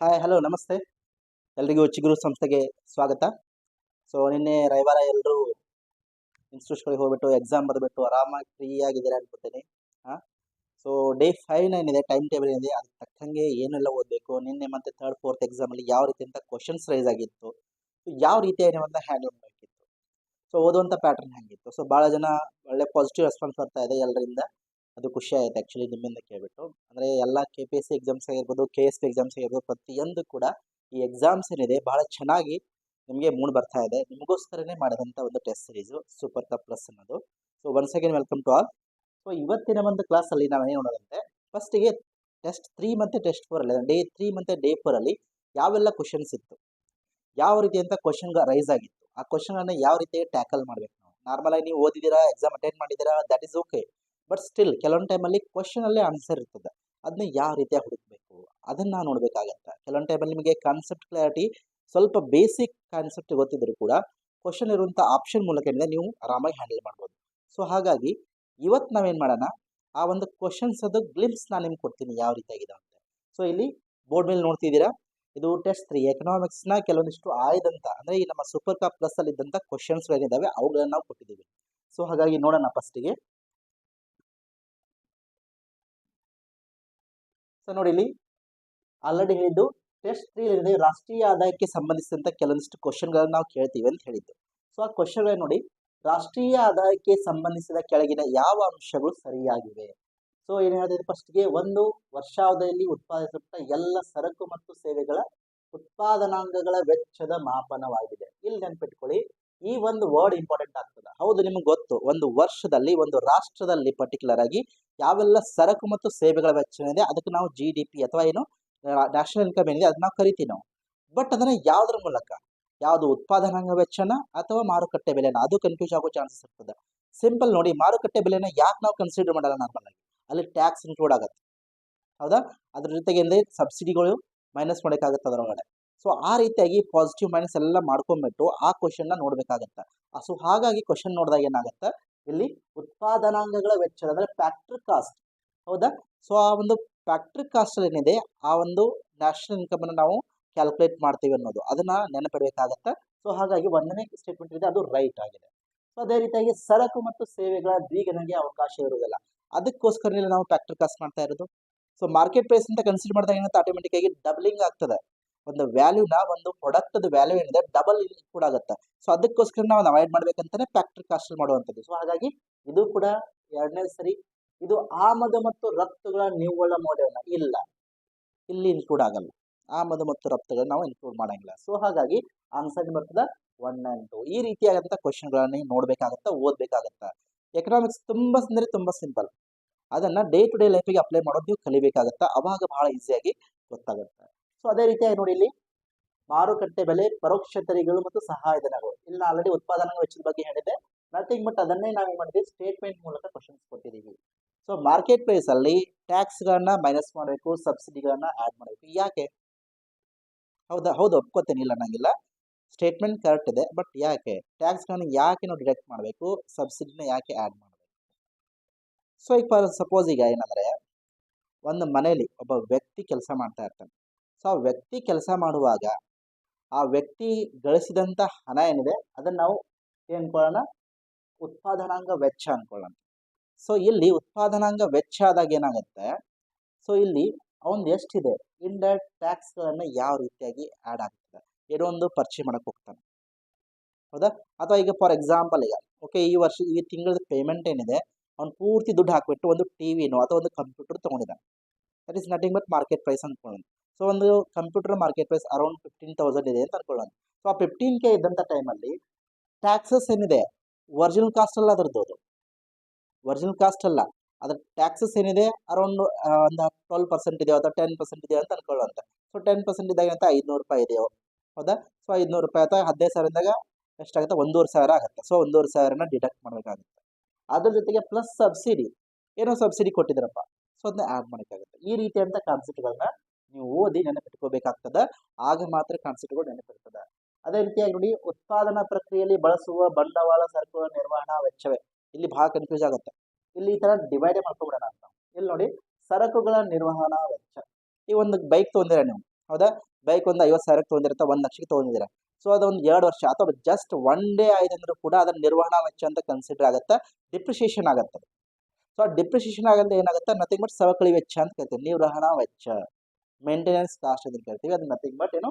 Hi hello ನಮಸ್ತೆ. ಎಲ್ರಿಗೂ ಚಿಗುರು ಸಂಸ್ಥೆಗೆ ಸ್ವಾಗತ. ಸೊ ನಿನ್ನೆ ರವಿವಾರ ಎಲ್ಲರೂ ಇನ್ಸ್ಟಿಟ್ಯೂಟ್ಗಳಿಗೆ ಹೋಗ್ಬಿಟ್ಟು ಎಕ್ಸಾಮ್ ಬರೆದ್ಬಿಟ್ಟು ಆರಾಮಾಗಿ ಫ್ರೀ ಆಗಿದ್ದೀರಾ ಅನ್ಕೋತೀನಿ. ಹಾಂ ಸೊ ಡೇ ಫೈವ್ ಇದೆ ಟೈಮ್ ಟೇಬಲ್ ಏನಿದೆ, ಅದಕ್ಕೆ ತಕ್ಕಂಗೆ ಏನೆಲ್ಲ ಓದಬೇಕು, ನಿನ್ನೆ ಮತ್ತು ಥರ್ಡ್ ಫೋರ್ತ್ ಎಕ್ಸಾಮಲ್ಲಿ ಯಾವ ರೀತಿ ಅಂತ ಕ್ವಶನ್ಸ್ ರೈಸ್ ಆಗಿತ್ತು. ಯಾವ ರೀತಿ ಏನಂತ ಹ್ಯಾಂಡಲ್ ಮಾಡಬೇಕಿತ್ತು? ಸೊ ಓದುವಂಥ ಪ್ಯಾಟರ್ನ್ ಹ್ಯಾಂಗಿತ್ತು ಸೊ ಭಾಳ ಜನ ಒಳ್ಳೆ ಪಾಸಿಟಿವ್ ರೆಸ್ಪಾನ್ಸ್ ಬರ್ತಾ ಇದೆ ಎಲ್ಲರಿಂದ ಅದು ಖುಷಿ ಆಯ್ತು ಆ್ಯಕ್ಚುಲಿ ನಿಮ್ಮಿಂದ ಕೇಳ್ಬಿಟ್ಟು. ಅಂದರೆ ಎಲ್ಲ K P S C exams ಆಗಿರ್ಬೋದು ಕೆ ಎಸ್ ಪಿ ಎಕ್ಸಾಮ್ಸ್ ಆಗಿರ್ಬೋದು, ಪ್ರತಿಯೊಂದು ಕೂಡ ಈ ಎಕ್ಸಾಮ್ಸ್ ಏನಿದೆ ಭಾಳ ಚೆನ್ನಾಗಿ ನಿಮಗೆ ಮೂಡ್ ಬರ್ತಾ ಇದೆ. ನಿಮಗೋಸ್ಕರನೇ ಮಾಡಿದಂಥ ಒಂದು test series super cup plus ಅನ್ನೋದು. So once again welcome to all so ಇವತ್ತಿನ ಒಂದು ಕ್ಲಾಸಲ್ಲಿ ನಾವೇನು ನೋಡೋದಂತೆ ಫಸ್ಟಿಗೆ ಟೆಸ್ಟ್ ತ್ರೀ ಮತ್ತು ಟೆಸ್ಟ್ ಫೋರಲ್ಲಿ ಡೇ ತ್ರೀ ಮತ್ತು ಡೇ ಫೋರಲ್ಲಿ ಯಾವೆಲ್ಲ ಕ್ವಶನ್ಸ್ ಇತ್ತು? ಯಾವ ರೀತಿ ಅಂತ ಕ್ವಶನ್ ರೈಸ್ ಆಗಿತ್ತು? ಆ ಕ್ವಶನನ್ನು ಯಾವ ರೀತಿ ಟ್ಯಾಕಲ್ ಮಾಡಬೇಕು ನಾವು? ನಾರ್ಮಲಾಗಿ ನೀವು ಓದಿದ್ದೀರಾ ಎಕ್ಸಾಮ್ ಅಟೆಂಡ್ ಮಾಡಿದ್ದೀರಾ that is okay but still ಕೆಲವೊಂದು ಟೈಮಲ್ಲಿ ಕ್ವಶನಲ್ಲೇ ಆನ್ಸರ್ ಇರ್ತದೆ. ಅದನ್ನ ಯಾವ ರೀತಿಯಾಗಿ ಹುಡುಕಬೇಕು? ಅದನ್ನು ನೋಡಬೇಕಾಗತ್ತೆ. ಕೆಲವೊಂದು ಟೈಮಲ್ಲಿ ನಿಮಗೆ ಕಾನ್ಸೆಪ್ಟ್ ಕ್ಲಾರಿಟಿ ಸ್ವಲ್ಪ ಬೇಸಿಕ್ ಕಾನ್ಸೆಪ್ಟ್ ಗೊತ್ತಿದ್ರು ಕೂಡ ಕ್ವಶನ್ ಇರುವಂಥ ಆಪ್ಷನ್ ಮೂಲಕ ನೀವು ಆರಾಮಾಗಿ ಹ್ಯಾಂಡಲ್ ಮಾಡ್ಬೋದು. ಸೊ ಹಾಗಾಗಿ ಇವತ್ತು ನಾವೇನು ಮಾಡೋಣ? ಆ ಒಂದು ಕ್ವಶನ್ಸ್ ಅದು ಗ್ಲಿಮ್ಸ್ ನಾನು ನಿಮ್ಗೆ ಕೊಡ್ತೀನಿ ಯಾವ ರೀತಿಯಾಗಿದೆ ಅಂತ. ಸೊ ಇಲ್ಲಿ ಬೋರ್ಡ್ ಮೇಲೆ ನೋಡ್ತಿದ್ದೀರಾ? ಇದು ಟೆಸ್ಟ್ ತ್ರೀ ಎಕನಾಮಿಕ್ಸ್ನ ಕೆಲವೊಂದಿಷ್ಟು ಆಯ್ದಂಥ ಅಂದರೆ ಈ ನಮ್ಮ ಸೂಪರ್ ಕಾಪ್ ಇದ್ದಂತ ಇದ್ದಂಥ ಕ್ವಶನ್ಸ್ಗಳೇನಿದ್ದಾವೆ ಅವುಗಳನ್ನ ನಾವು ಕೊಟ್ಟಿದ್ದೀವಿ. ಸೊ ಹಾಗಾಗಿ ನೋಡೋಣ ಫಸ್ಟಿಗೆ ಸೊ ನೋಡಿ ಇಲ್ಲಿ ಆಲ್ರೆಡಿ ಹೇಳಿದ್ದು ಟೆಸ್ಟ್ ತ್ರೀಲಿದೆ ರಾಷ್ಟ್ರೀಯ ಆದಾಯಕ್ಕೆ ಸಂಬಂಧಿಸಿದಂಥ ಕೆಲವೊಂದಿಷ್ಟು ಕ್ವಶನ್ಗಳನ್ನು ನಾವು ಕೇಳ್ತೀವಿ ಅಂತ ಹೇಳಿದ್ದು. ಸೊ ಆ ಕ್ವಶನ್ಗಳನ್ನ ನೋಡಿ ರಾಷ್ಟ್ರೀಯ ಆದಾಯಕ್ಕೆ ಸಂಬಂಧಿಸಿದ ಕೆಳಗಿನ ಯಾವ ಅಂಶಗಳು ಸರಿಯಾಗಿವೆ? ಸೊ ಏನು ಹೇಳ್ತಿದೆ ಫಸ್ಟ್ಗೆ ಒಂದು ವರ್ಷಾವಧಿಯಲ್ಲಿ ಉತ್ಪಾದಿಸಲ್ಪಟ್ಟ ಎಲ್ಲ ಸರಕು ಮತ್ತು ಸೇವೆಗಳ ಉತ್ಪಾದನಾಂಗಗಳ ವೆಚ್ಚದ ಮಾಪನವಾಗಿದೆ. ಇಲ್ಲಿ ನೆನ್ಪಿಟ್ಕೊಳ್ಳಿ. ಈ ಒಂದು ವರ್ಡ್ ಇಂಪಾರ್ಟೆಂಟ್ ಆಗ್ತದೆ. ಹೌದು, ನಿಮ್ಗೆ ಗೊತ್ತು. ಒಂದು ವರ್ಷದಲ್ಲಿ, ಒಂದು ರಾಷ್ಟ್ರದಲ್ಲಿ ಪರ್ಟಿಕ್ಯುಲರ್ ಆಗಿ ಯಾವೆಲ್ಲ ಸರಕು ಮತ್ತು ಸೇವೆಗಳ ವೆಚ್ಚ ಇದೆ, ಅದಕ್ಕೆ ನಾವು ಜಿ ಡಿ ಪಿ ಅಥವಾ ಏನು ನ್ಯಾಷನಲ್ ಇನ್ಕಮ್ ಏನಿದೆ ಅದನ್ನ ನಾವು ಕರಿತೀವಿ ನಾವು. ಬಟ್ ಅದನ್ನ ಯಾವುದ್ರ ಮೂಲಕ? ಯಾವುದು ಉತ್ಪಾದನಾಂಗ ವೆಚ್ಚನ ಅಥವಾ ಮಾರುಕಟ್ಟೆ ಬೆಲೆನ? ಅದು ಕನ್ಫ್ಯೂಸ್ ಆಗೋ ಚಾನ್ಸಸ್ ಇರ್ತದೆ. ಸಿಂಪಲ್ ನೋಡಿ, ಮಾರುಕಟ್ಟೆ ಬೆಲೆನ ಯಾಕೆ ನಾವು ಕನ್ಸಿಡರ್ ಮಾಡಲ್ಲ ನಾರ್ಮಲ್ ಆಗಿ? ಅಲ್ಲಿ ಟ್ಯಾಕ್ಸ್ ಇನ್ಕ್ಲೂಡ್ ಆಗುತ್ತೆ. ಹೌದಾ? ಅದ್ರ ಜೊತೆಗೆ ಸಬ್ಸಿಡಿಗಳು ಮೈನಸ್ ಮಾಡೋಕ್ಕಾಗುತ್ತೆ ಅದರೊಳಗಡೆ. ಸೊ ಆ ರೀತಿಯಾಗಿ ಪಾಸಿಟಿವ್ ಮೈನಸ್ ಎಲ್ಲ ಮಾಡ್ಕೊಂಡ್ಬಿಟ್ಟು ಆ ಕ್ವಶನ್ನ ನೋಡಬೇಕಾಗತ್ತೆ. ಸೊ ಹಾಗಾಗಿ ಕ್ವಶನ್ ನೋಡಿದಾಗ ಏನಾಗುತ್ತೆ? ಇಲ್ಲಿ ಉತ್ಪಾದನಾಂಗಗಳ ವೆಚ್ಚ ಅಂದರೆ ಫ್ಯಾಕ್ಟ್ರಿ ಕಾಸ್ಟ್ ಹೌದಾ? ಸೊ ಆ ಒಂದು ಫ್ಯಾಕ್ಟ್ರಿ ಕಾಸ್ಟ್ ಏನಿದೆ? ಆ ಒಂದು ನ್ಯಾಷನಲ್ ಇನ್ಕಮನ್ನು ನಾವು ಕ್ಯಾಲ್ಕುಲೇಟ್ ಮಾಡ್ತೀವಿ ಅನ್ನೋದು. ಅದನ್ನ ನೆನಪಿಡಬೇಕಾಗತ್ತೆ. ಸೊ ಹಾಗಾಗಿ ಒಂದನೇ ಸ್ಟೇಟ್ಮೆಂಟ್ ಇದೆ, ಅದು ರೈಟ್ ಆಗಿದೆ. ಸೊ ಅದೇ ರೀತಿಯಾಗಿ ಸರಕು ಮತ್ತು ಸೇವೆಗಳ ದ್ವಿಗಣನೆಗೆ ಅವಕಾಶ ಇರುವುದಿಲ್ಲ. ಅದಕ್ಕೋಸ್ಕರ ನಾವು ಫ್ಯಾಕ್ಟ್ರಿ ಕಾಸ್ಟ್ ಮಾಡ್ತಾ ಇರೋದು. ಸೊ ಮಾರ್ಕೆಟ್ ಪ್ರೈಸ್ ಅಂತ ಕನ್ಸಿಡರ್ ಮಾಡಿದಾಗ ಏನಂತ ಆಟೋಮೆಟಿಕ್ ಆಗಿ ಡಬಲಿಂಗ್ ಆಗ್ತದೆ. ಒಂದು ವ್ಯಾಲ್ಯೂನ ಒಂದು ಪ್ರಾಡಕ್ಟ್ ವ್ಯಾಲ್ಯೂ ಏನಿದೆ ಡಬಲ್ ಕೂಡ ಆಗುತ್ತೆ. ಸೊ ಅದಕ್ಕೋಸ್ಕರ ನಾವು ಅವಾಯ್ಡ್ ಮಾಡ್ಬೇಕಂತಾನೆ ಫ್ಯಾಕ್ಟ್ರಿ ಕಾಸ್ಟ್ ಮಾಡುವಂಥದ್ದು. ಸೊ ಹಾಗಾಗಿ ಇದು ಕೂಡ ಎರಡನೇ ಸರಿ. ಇದು ಆಮದು ಮತ್ತು ರಫ್ತುಗಳ ನಿವ್ವಳ ಮೌಲ್ಯವನ್ನ ಇಲ್ಲ. ಇಲ್ಲಿ ಇನ್ಕ್ಲೂಡ್ ಆಗಲ್ಲ. ಆಮದು ಮತ್ತು ರಫ್ತುಗಳನ್ನ ನಾವು ಇನ್ಕ್ಲೂಡ್ ಮಾಡಂಗಿಲ್ಲ. ಸೊ ಹಾಗಾಗಿ ಆನ್ಸರ್ ಬರ್ತದೆ ಒನ್ ಆ್ಯಂಡ್ ಟು ಈ ರೀತಿಯಾದಂಥ ಕ್ವಶನ್ಗಳನ್ನ ನೋಡ್ಬೇಕಾಗತ್ತ, ಓದ್ಬೇಕಾಗತ್ತ? ಎಕನಾಮಿಕ್ಸ್ ತುಂಬಾ ಅಂದರೆ ತುಂಬಾ ಸಿಂಪಲ್ ಅದನ್ನ ಡೇ ಟು ಡೇ ಲೈಫಿಗೆ ಅಪ್ಲೈ ಮಾಡೋದು ನೀವು ಕಲಿಬೇಕಾಗತ್ತ? ಅವಾಗ ಭಾಳ ಈಸಿಯಾಗಿ ಗೊತ್ತಾಗುತ್ತೆ. ಸೊ ಅದೇ ರೀತಿಯಾಗಿ ನೋಡಿ ಇಲ್ಲಿ ಮಾರುಕಟ್ಟೆ ಬೆಲೆ, ಪರೋಕ್ಷ ತೆರಿಗೆಗಳು ಮತ್ತು ಸಹಾಯಧನಗಳು ಇಲ್ಲಿ ನಾನು ಆಲ್ರೆಡಿ ಉತ್ಪಾದನಾ ವೆಚ್ಚದ ಬಗ್ಗೆ ಹೇಳಿದೆ ನಥಿಂಗ್ ಬಟ್ ಅದನ್ನೇ ನಾವು ಏನು ಮಾಡಿದ್ವಿ ಸ್ಟೇಟ್ಮೆಂಟ್ ಮೂಲಕ ಕ್ವಶನ್ಸ್ ಕೊಟ್ಟಿದ್ದೀವಿ. ಸೊ ಮಾರ್ಕೆಟ್ ಪ್ರೈಸ್ ಅಲ್ಲಿ ಟ್ಯಾಕ್ಸ್ಗಳನ್ನ ಮೈನಸ್ ಮಾಡಬೇಕು ಸಬ್ಸಿಡಿಗಳನ್ನ ಆ್ಯಡ್ ಮಾಡಬೇಕು. ಯಾಕೆ? ಹೌದಾ? ಹೌದು ಒಪ್ಕೋತೇನೆ ಇಲ್ಲ ನಂಗಿಲ್ಲ. ಸ್ಟೇಟ್ಮೆಂಟ್ ಕರೆಕ್ಟ್ ಇದೆ ಬಟ್ ಯಾಕೆ? ಟ್ಯಾಕ್ಸ್ಗಳನ್ನ ಯಾಕೆ ನಾವು ಡಿಡಕ್ಟ್ ಮಾಡಬೇಕು? ಸಬ್ಸಿಡಿನ ಯಾಕೆ ಆ್ಯಡ್ ಮಾಡಬೇಕು? ಸೊ ಈಗ ಫಾರ್ ಸಪೋಸ್ ಈಗ ಏನಂದರೆ, ಒಂದು ಮನೆಯಲ್ಲಿ ಒಬ್ಬ ವ್ಯಕ್ತಿ ಕೆಲಸ ಮಾಡ್ತಾ ಇರ್ತಾನೆ. ಸೊ, ಆ ವ್ಯಕ್ತಿ ಕೆಲಸ ಮಾಡುವಾಗ ಆ ವ್ಯಕ್ತಿ ಗಳಿಸಿದಂಥ ಹಣ ಏನಿದೆ, ಅದನ್ನು ನಾವು ಏನು ಉತ್ಪಾದನಾಂಗ ವೆಚ್ಚ ಅನ್ಕೊಳ್ಳೋಣ. ಸೊ, ಇಲ್ಲಿ ಉತ್ಪಾದನಾಂಗ ವೆಚ್ಚ ಆದಾಗ ಏನಾಗುತ್ತೆ? ಸೊ, ಇಲ್ಲಿ ಅವನ್ ಎಷ್ಟಿದೆ? ಇಂಡೈರೆಕ್ಟ್ ಟ್ಯಾಕ್ಸ್ಗಳನ್ನು ಯಾವ ರೀತಿಯಾಗಿ ಆ್ಯಡ್ ಆಗ್ತದೆ? ಏನೋ ಒಂದು ಪರ್ಚೇಸ್ ಮಾಡೋಕ್ಕೆ ಹೋಗ್ತಾನೆ. ಹೌದಾ? ಅಥವಾ ಈಗ ಫಾರ್ ಎಕ್ಸಾಂಪಲ್ ಈಗ ಓಕೆ ಈ ವರ್ಷ, ಈ ತಿಂಗಳ ಪೇಮೆಂಟ್ ಏನಿದೆ, ಅವ್ನು ಪೂರ್ತಿ ದುಡ್ಡು ಹಾಕಿಬಿಟ್ಟು ಒಂದು ಟಿ ವಿನೋ ಅಥವಾ ಒಂದು computer ತೊಗೊಂಡಿದ್ದಾನೆ. That is nothing but market price ಅನ್ಕೊಳ್ಳೋಣ. So ಒಂದು computer market price around fifteen thousand ಇದೆ ಅಂತ ಅನ್ಕೊಳ್ಳೋಣ. ಸೊ ಆ ಫಿಫ್ಟೀನ್ ಕೆ ಇದ್ದಂಥ ಟೈಮಲ್ಲಿ ಟ್ಯಾಕ್ಸಸ್ ಏನಿದೆ? ಒರಿಜಿನಲ್ ಕಾಸ್ಟ್ ಅಲ್ಲ ಅದರದ್ದು ಅದು. ಒರಿಜಿನಲ್ ಕಾಸ್ಟ್ ಅಲ್ಲ. ಅದ್ರ ಟ್ಯಾಕ್ಸಸ್ ಏನಿದೆ? ಅರೌಂಡ್ ಒಂದು ಟ್ವೆಲ್ ಪರ್ಸೆಂಟ್ ಇದೆಯೋ ಅಥವಾ ಟೆನ್ ಪರ್ಸೆಂಟ್ ಇದೆಯೋ ಅಂತ ಅನ್ಕೊಳ್ಳೋಂತ ಸೊ ಟೆನ್ ಪರ್ಸೆಂಟ್ ಇದ್ದಾಗ ಅಂತ ಐದುನೂರು ರೂಪಾಯಿ ಇದೆಯೋ? ಹೌದಾ? ಸೊ ಐದುನೂರು ರೂಪಾಯಿ ಅಥವಾ ಹದಿನೈದು ಸಾವಿರದಾಗ ಎಷ್ಟಾಗುತ್ತೆ? ಒಂದೂವರೆ ಸಾವಿರ ಆಗುತ್ತೆ. ಸೊ ಒಂದೂವರೆ ಸಾವಿರನ ಡಿಡಕ್ಟ್ ಮಾಡಬೇಕಾಗುತ್ತೆ. ಅದ್ರ ಜೊತೆಗೆ ಪ್ಲಸ್ ಸಬ್ಸಿಡಿ ಏನೋ ಸಬ್ಸಿಡಿ ಕೊಟ್ಟಿದ್ರಪ್ಪ. ಸೊ ಅದನ್ನ ಆ್ಯಡ್ ಮಾಡೋಕ್ಕಾಗುತ್ತೆ ಈ ರೀತಿಯಾದಂಥ ಕಾನ್ಸೆಪ್ಟ್ಗಳನ್ನ ನೀವು ಓದಿ ನೆನಪಿಟ್ಕೋಬೇಕಾಗ್ತದೆ. ಆಗ ಮಾತ್ರ ಕಾನ್ಸೆಪ್ಟ್ಗಳು ನೆನಪಿರ್ತದೆ. ಅದೇ ರೀತಿಯಾಗಿ ನೋಡಿ, ಉತ್ಪಾದನಾ ಪ್ರಕ್ರಿಯೆಯಲ್ಲಿ ಬಳಸುವ ಬಂಡವಾಳ ಸರಕುಗಳ ನಿರ್ವಹಣಾ ವೆಚ್ಚವೇ? ಇಲ್ಲಿ ಬಹಳ ಕನ್ಫ್ಯೂಸ್ ಆಗುತ್ತೆ. ಇಲ್ಲಿ ಈ ತರ ಡಿವೈಡ್ ಮಾಡ್ಕೊಬಿಡೋಣ ಅಂತ. ಇಲ್ಲಿ ನೋಡಿ, ಸರಕುಗಳ ನಿರ್ವಹಣಾ ವೆಚ್ಚ. ಈ ಒಂದು ಬೈಕ್ ತೊಗೊಂಡಿರ ನೀವು? ಹೌದಾ? ಬೈಕ್ ಒಂದು ಐವತ್ತು ಸಾವಿರಕ್ಕೆ ತೊಗೊಂಡಿರ್ತಾ ಒಂದು ಲಕ್ಷಕ್ಕೆ ತೊಗೊಂಡಿದ್ದೀರಾ? ಸೊ ಅದೊಂದು ಎರಡು ವರ್ಷ, ಅಥವಾ ಜಸ್ಟ್ ಒನ್ ಡೇ ಆಯ್ತಂದ್ರೂ ಕೂಡ ಅದರ ನಿರ್ವಹಣಾ ವೆಚ್ಚ ಅಂತ ಕನ್ಸಿಡರ್ ಆಗುತ್ತೆ? ಡಿಪ್ರಿಷಿಯೇಷನ್ ಆಗುತ್ತೆ. ಸೊ ಆ ಡಿಪ್ರಿಷಿಯೇಷನ್ ಆಗಂದ್ರೆ ಏನಾಗುತ್ತೆ? ನಥಿಂಗ್ ಬಟ್ ಸವಕಳಿ ವೆಚ್ಚ ಅಂತ ಕರಿತೀವಿ. ನಿರ್ವಹಣಾ ವೆಚ್ಚ. ಮೇಂಟೆನೆನ್ಸ್ ಕಾಸ್ಟ್ ಅಂತ ಕೇಳ್ತೀವಿ. ಅದು ನಥಿಂಗ್ ಬಟ್ ಏನು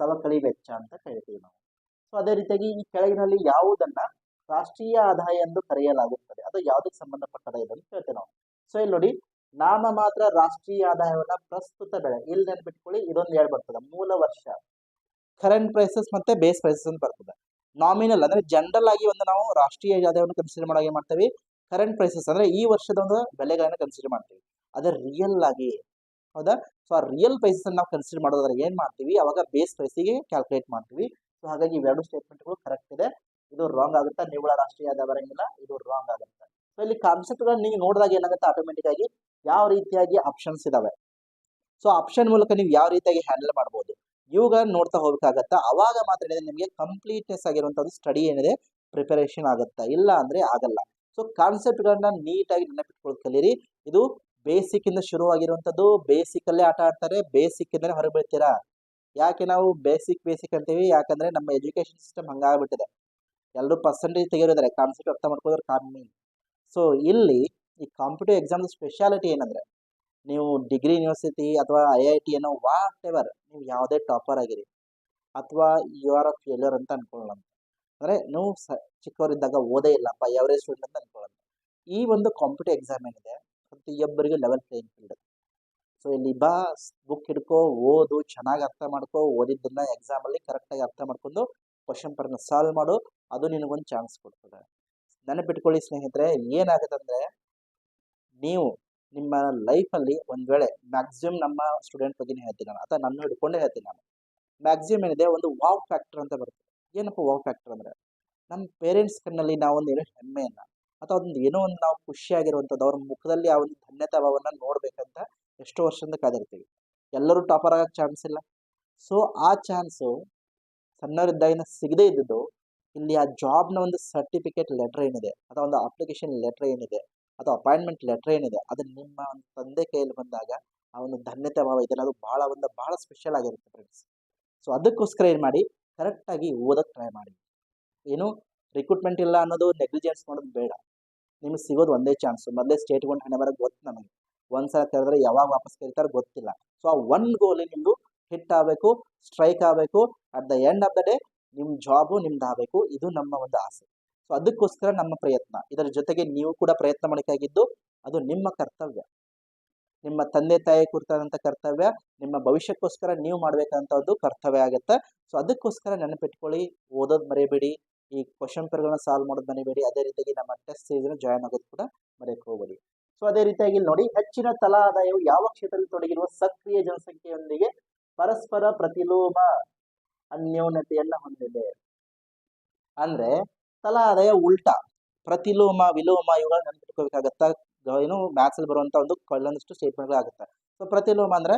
ಸವಕಳಿ ವೆಚ್ಚ ಅಂತ ಕೇಳ್ತೀವಿ ನಾವು. ಸೊ ಅದೇ ರೀತಿಯಾಗಿ ಈ ಕೆಳಗಿನಲ್ಲಿ ಯಾವುದನ್ನ ರಾಷ್ಟ್ರೀಯ ಆದಾಯ ಎಂದು ಕರೆಯಲಾಗುತ್ತದೆ. ಅದು ಯಾವುದಕ್ಕೆ ಸಂಬಂಧಪಟ್ಟದ ಇದು ಅಂತ ಹೇಳ್ತೇವೆ ನಾವು. ಸೊ ಇಲ್ಲಿ ನೋಡಿ, ನಾಮ ಮಾತ್ರ ರಾಷ್ಟ್ರೀಯ ಆದಾಯವನ್ನ ಪ್ರಸ್ತುತ ಬೆಳೆ. ಇಲ್ಲಿ ನೆನ್ಬಿಟ್ಕೊಳ್ಳಿ ಇದೊಂದು ಎರಡು ಬರ್ತದೆ. ಮೂಲ ವರ್ಷ. ಕರೆಂಟ್ ಪ್ರೈಸಸ್ ಮತ್ತೆ ಬೇಸ್ ಪ್ರೈಸಸ್ ಅಂತ ಬರ್ತದೆ. ನಾಮಿನಲ್ ಅಂದ್ರೆ ಜನರಲ್ ಆಗಿ ಒಂದು ನಾವು ರಾಷ್ಟ್ರೀಯ ಆದಾಯವನ್ನು ಕನ್ಸಿಡರ್ ಮಾಡೋ ಮಾಡ್ತೀವಿ. ಕರೆಂಟ್ ಪ್ರೈಸಸ್ ಅಂದ್ರೆ ಈ ವರ್ಷದ ಒಂದು ಬೆಲೆಗಳನ್ನ ಕನ್ಸಿಡರ್ ಮಾಡ್ತೀವಿ. ಅದೇ ರಿಯಲ್ ಆಗಿ ಹೌದಾ? ಸೊ ಆ ರಿಯಲ್ ಪ್ರೈಸಸ್ ನಾವು ಕನ್ಸಿಡರ್ ಮಾಡೋದಾದ್ರೆ ಏನು ಮಾಡ್ತೀವಿ? ಅವಾಗ ಬೇಸ್ ಪ್ರೈಸಿಗೆ ಕ್ಯಾಲ್ಕುಲೇಟ್ ಮಾಡ್ತೀವಿ. ಸೊ ಹಾಗಾಗಿ ಇವೆರಡು ಸ್ಟೇಟ್ಮೆಂಟ್ಗಳು ಕರೆಕ್ಟ್ ಇದೆ. ಇದು ರಾಂಗ್ ಆಗುತ್ತೆ? ನಿವ್ವಳ ರಾಷ್ಟ್ರೀಯ ಬರಂಗಿಲ್ಲ. ಇದು ರಾಂಗ್ ಆಗುತ್ತೆ. ಸೊ ಇಲ್ಲಿ ಕಾನ್ಸೆಪ್ಟ್ಗಳನ್ನ ನೀವು ನೋಡಿದಾಗ ಏನಾಗುತ್ತೆ? ಆಟೋಮೆಟಿಕ್ ಆಗಿ ಯಾವ ರೀತಿಯಾಗಿ ಆಪ್ಷನ್ಸ್ ಇದಾವೆ? ಸೊ ಆಪ್ಷನ್ ಮೂಲಕ ನೀವು ಯಾವ ರೀತಿಯಾಗಿ ಹ್ಯಾಂಡಲ್ ಮಾಡ್ಬೋದು? ಇವುಗಳನ್ನ ನೋಡ್ತಾ ಹೋಗ್ಬೇಕಾಗತ್ತಾ? ಅವಾಗ ಮಾತ್ರ ನಿಮಗೆ ಕಂಪ್ಲೀಟ್ನೆಸ್ ಆಗಿರುವಂತಹ ಒಂದು ಸ್ಟಡಿ ಏನಿದೆ? ಪ್ರಿಪರೇಷನ್ ಆಗುತ್ತಾ? ಇಲ್ಲ ಅಂದ್ರೆ ಆಗಲ್ಲ. ಸೊ ಕಾನ್ಸೆಪ್ಟ್ಗಳನ್ನ ನೀಟಾಗಿ ನೆನಪಿಟ್ಕೊಳ್ಳೋದು ಕಲೀರಿ. ಇದು ಬೇಸಿಕ್ ಇಂದ ಬೇಸಿಕಲ್ಲೇ ಬೇಸಿಕ್ ಅಲ್ಲೇ ಆಟ ಆಡ್ತಾರೆ ಬೇಸಿಕ್ ಹೊರಬೀಳ್ತೀರಾ ಯಾಕೆ ನಾವು ಬೇಸಿಕ್ ಬೇಸಿಕ್ ಅಂತೀವಿ? ಯಾಕಂದ್ರೆ ನಮ್ಮ ಎಜುಕೇಶನ್ ಸಿಸ್ಟಮ್ ಹಂಗಾಗ್ಬಿಟ್ಟಿದೆ. ಎಲ್ಲರೂ ಪರ್ಸೆಂಟೇಜ್ ತೆಗೆದಿದ್ದಾರೆ ಕಾನ್ಸೆಪ್ಟ್ ಅರ್ಥ ಮಾಡ್ಕೋದ್ರೆ ಕಮ್ಮಿ. ಸೊ ಇಲ್ಲಿ ಈ ಕಾಂಪಿಟೇಟಿವ್ ಎಕ್ಸಾಮ್ ಸ್ಪೆಷಾಲಿಟಿ ಏನಂದ್ರೆ, ನೀವು ಡಿಗ್ರಿ ಯೂನಿವರ್ಸಿಟಿ ಅಥವಾ ಐ ಐ ಟಿ ಏನೋ ವಾಟ್ ಎವರ್ ನೀವು ಯಾವುದೇ ಟಾಪರ್ ಆಗಿರಿ ಅಥವಾ ಯು ಆರ್ ಆಫ್ ಫೇಲ್ಯೂರ್ ಅಂತ ಅನ್ಕೊಳ್ಳೋಣ. ಅಂದರೆ ನೀವು ಸ ಚಿಕ್ಕವರಿದ್ದಾಗ ಓದೇ ಇಲ್ಲಪ್ಪ ಎವರೇಜ್ ಸ್ಟೂಡೆಂಟ್ ಅಂತ ಅನ್ಕೊಳ್ಳೋಣ. ಈ ಒಂದು ಕಾಂಪಿಟೇಟಿವ್ ಎಕ್ಸಾಮ್ ಏನಿದೆ ಪ್ರತಿಯೊಬ್ಬರಿಗೂ ಲೆವೆಲ್ ಪ್ಲೇಯಿಂಗ್ ಫೀಲ್ಡ್ ಸೊ ಇಲ್ಲಿ ಬಾ ಬುಕ್ ಹಿಡ್ಕೋ, ಓದು, ಚೆನ್ನಾಗಿ ಅರ್ಥ ಮಾಡ್ಕೋ, ಓದಿದ್ದನ್ನ ಎಕ್ಸಾಮಲ್ಲಿ ಕರೆಕ್ಟಾಗಿ ಅರ್ಥ ಮಾಡ್ಕೊಂಡು ಕ್ವಶನ್ ಪರ್ನ ಸಾಲ್ವ್ ಮಾಡು, ಅದು ನಿನಗೊಂದು ಚಾನ್ಸ್ ಕೊಡ್ತದೆ. ನೆನಪಿಟ್ಕೊಳ್ಳಿ ಸ್ನೇಹಿತರೆ ಏನಾಗುತ್ತೆ ಅಂದರೆ ನೀವು ನಿಮ್ಮ ಲೈಫಲ್ಲಿ ಒಂದು ವೇಳೆ ಮ್ಯಾಕ್ಸಿಮಮ್ ನಮ್ಮ ಸ್ಟೂಡೆಂಟ್ ಬಗ್ಗೆ ಹೇಳ್ತೀನಿ ನಾನು, ಅಥವಾ ನನ್ನ ಹಿಡ್ಕೊಂಡೇ ಹೇಳ್ತೀನಿ ನಾನು. ಮ್ಯಾಕ್ಸಿಮಮ್ ಏನಿದೆ, ಒಂದು ವಾವ್ ಫ್ಯಾಕ್ಟರ್ ಅಂತ ಬರುತ್ತೆ. ಏನಪ್ಪ ವಾವ್ ಫ್ಯಾಕ್ಟರ್ ಅಂದರೆ? ನಮ್ಮ ಪೇರೆಂಟ್ಸ್ ಕಣ್ಣಲ್ಲಿ ನಾವೊಂದು ಏನೋ ಹೆಮ್ಮೆಯನ್ನು. ಅಥವಾ ಅದೊಂದು ಏನೋ ಒಂದು ನಾವು ಖುಷಿಯಾಗಿರುವಂಥದ್ದು, ಅವ್ರ ಮುಖದಲ್ಲಿ ಆ ಒಂದು ಧನ್ಯತಾ ಭಾವನ ನೋಡ್ಬೇಕಂತ ಎಷ್ಟೋ ವರ್ಷದಿಂದ ಕಾದಿರ್ತೀವಿ. ಎಲ್ಲರೂ ಟಾಪರ್ ಆಗಕ್ಕೆ ಚಾನ್ಸ್ ಇಲ್ಲ. ಸೊ ಆ ಚಾನ್ಸು ಸಣ್ಣವರಿದ್ದಾಗಿನ ಸಿಗದೇ ಇದ್ದದ್ದು, ಇಲ್ಲಿ ಆ ಜಾಬ್ನ ಒಂದು ಸರ್ಟಿಫಿಕೇಟ್ ಲೆಟರ್ ಏನಿದೆ, ಅಥವಾ ಒಂದು ಅಪ್ಲಿಕೇಶನ್ ಲೆಟರ್ ಏನಿದೆ, ಅಥವಾ ಅಪಾಯಿಂಟ್ಮೆಂಟ್ ಲೆಟರ್ ಏನಿದೆ, ಅದು ನಿಮ್ಮ ಒಂದು ತಂದೆ ಕೈಯಲ್ಲಿ ಬಂದಾಗ ಆ ಒಂದು ಧನ್ಯತೆ ಭಾವ ಇದೆಯಲ್ಲ ಅದು ಭಾಳ ಒಂದು ಭಾಳ ಸ್ಪೆಷಲ್ ಆಗಿರುತ್ತೆ ಫ್ರೆಂಡ್ಸ್ ಸೊ ಅದಕ್ಕೋಸ್ಕರ ಏನು ಮಾಡಿ ಕರೆಕ್ಟಾಗಿ ಓದಕ್ಕೆ ಟ್ರೈ ಮಾಡಿ. ಏನು ರಿಕ್ರೂಟ್ಮೆಂಟ್ ಇಲ್ಲ ಅನ್ನೋದು ನೆಗ್ಲಿಜೆನ್ಸ್ ಮಾಡೋದು ಬೇಡ. ನಿಮಗೆ ಸಿಗೋದು ಒಂದೇ ಚಾನ್ಸು ಮೊದಲೇ ಸ್ಟೇಟ್ಗೊಂಡು ಹಣೆ ಬರೋದು ಗೊತ್ತು ನಮಗೆ. ಒಂದು ಸಲ ಕರೆದ್ರೆ ಯಾವಾಗ ವಾಪಸ್ ಕರೀತಾರೆ ಗೊತ್ತಿಲ್ಲ. ಸೊ ಆ ಒನ್ ಗೋಲಿ ನಿಮ್ಮದು ಹಿಟ್ ಆಗಬೇಕು ಸ್ಟ್ರೈಕ್ ಆಗಬೇಕು. At the end of the day ನಿಮ್ಮ ಜಾಬು ನಿಮ್ದು ಆಗಬೇಕು. ಇದು ನಮ್ಮ ಒಂದು ಆಸೆ. ಸೊ ಅದಕ್ಕೋಸ್ಕರ ನಮ್ಮ ಪ್ರಯತ್ನ. ಇದರ ಜೊತೆಗೆ ನೀವು ಕೂಡ ಪ್ರಯತ್ನ ಮಾಡಬೇಕಾಗಿದ್ದು ಅದು ನಿಮ್ಮ ಕರ್ತವ್ಯ. ನಿಮ್ಮ ತಂದೆ ತಾಯಿ ಕುರಿತಾದಂಥ ಕರ್ತವ್ಯ, ನಿಮ್ಮ ಭವಿಷ್ಯಕ್ಕೋಸ್ಕರ ನೀವು ಮಾಡಬೇಕಂತ ಒಂದು ಕರ್ತವ್ಯ ಆಗುತ್ತೆ. ಸೊ ಅದಕ್ಕೋಸ್ಕರ ನೆನಪಿಟ್ಕೊಳ್ಳಿ, ಓದೋದು ಮರಿಬೇಡಿ. ಈ ಕ್ವಶನ್ ಪೇಪರ್ಗಳನ್ನ ಸಾಲ್ವ್ ಮಾಡೋದು ಮರಿಬೇಡಿ. ಅದೇ ರೀತಿಯಾಗಿ ನಮ್ಮ ಟೆಸ್ಟ್ ಸೀಸನ್ ಜಾಯ್ನ್ ಆಗೋದು ಕೂಡ ಮರೆಯಕ್ಕೆ ಹೋಗಬೇಡಿ. ಸೊ ಅದೇ ರೀತಿಯಾಗಿ ಇಲ್ಲಿ ನೋಡಿ, ಹೆಚ್ಚಿನ ತಲಾ ಆದಾಯವು ಯಾವ ಕ್ಷೇತ್ರದಲ್ಲಿ ತೊಡಗಿರುವ ಸಕ್ರಿಯ ಜನಸಂಖ್ಯೆಯೊಂದಿಗೆ ಪರಸ್ಪರ ಪ್ರತಿಲೋಮ ಅನ್ಯೋನ್ಯತೆಯನ್ನ ಹೊಂದಿದೆ. ಅಂದ್ರೆ ತಲಾ ಆದಾಯ ಉಲ್ಟಾ, ಪ್ರತಿಲೋಮ, ವಿಲೋಮ ಇವುಗಳನ್ನ ನೆನಪಿಟ್ಕೋಬೇಕಾಗತ್ತ? ಏನು ಮ್ಯಾಥ್ಸ್ ಅಲ್ಲಿ ಬರುವಂತ ಒಂದು ಕೆಲವೊಂದಿಷ್ಟು ಸ್ಟೇಟ್ಮೆಂಟ್ ಆಗುತ್ತೆ ಸೊ ಪ್ರತಿಲೋಮ ಅಂದ್ರೆ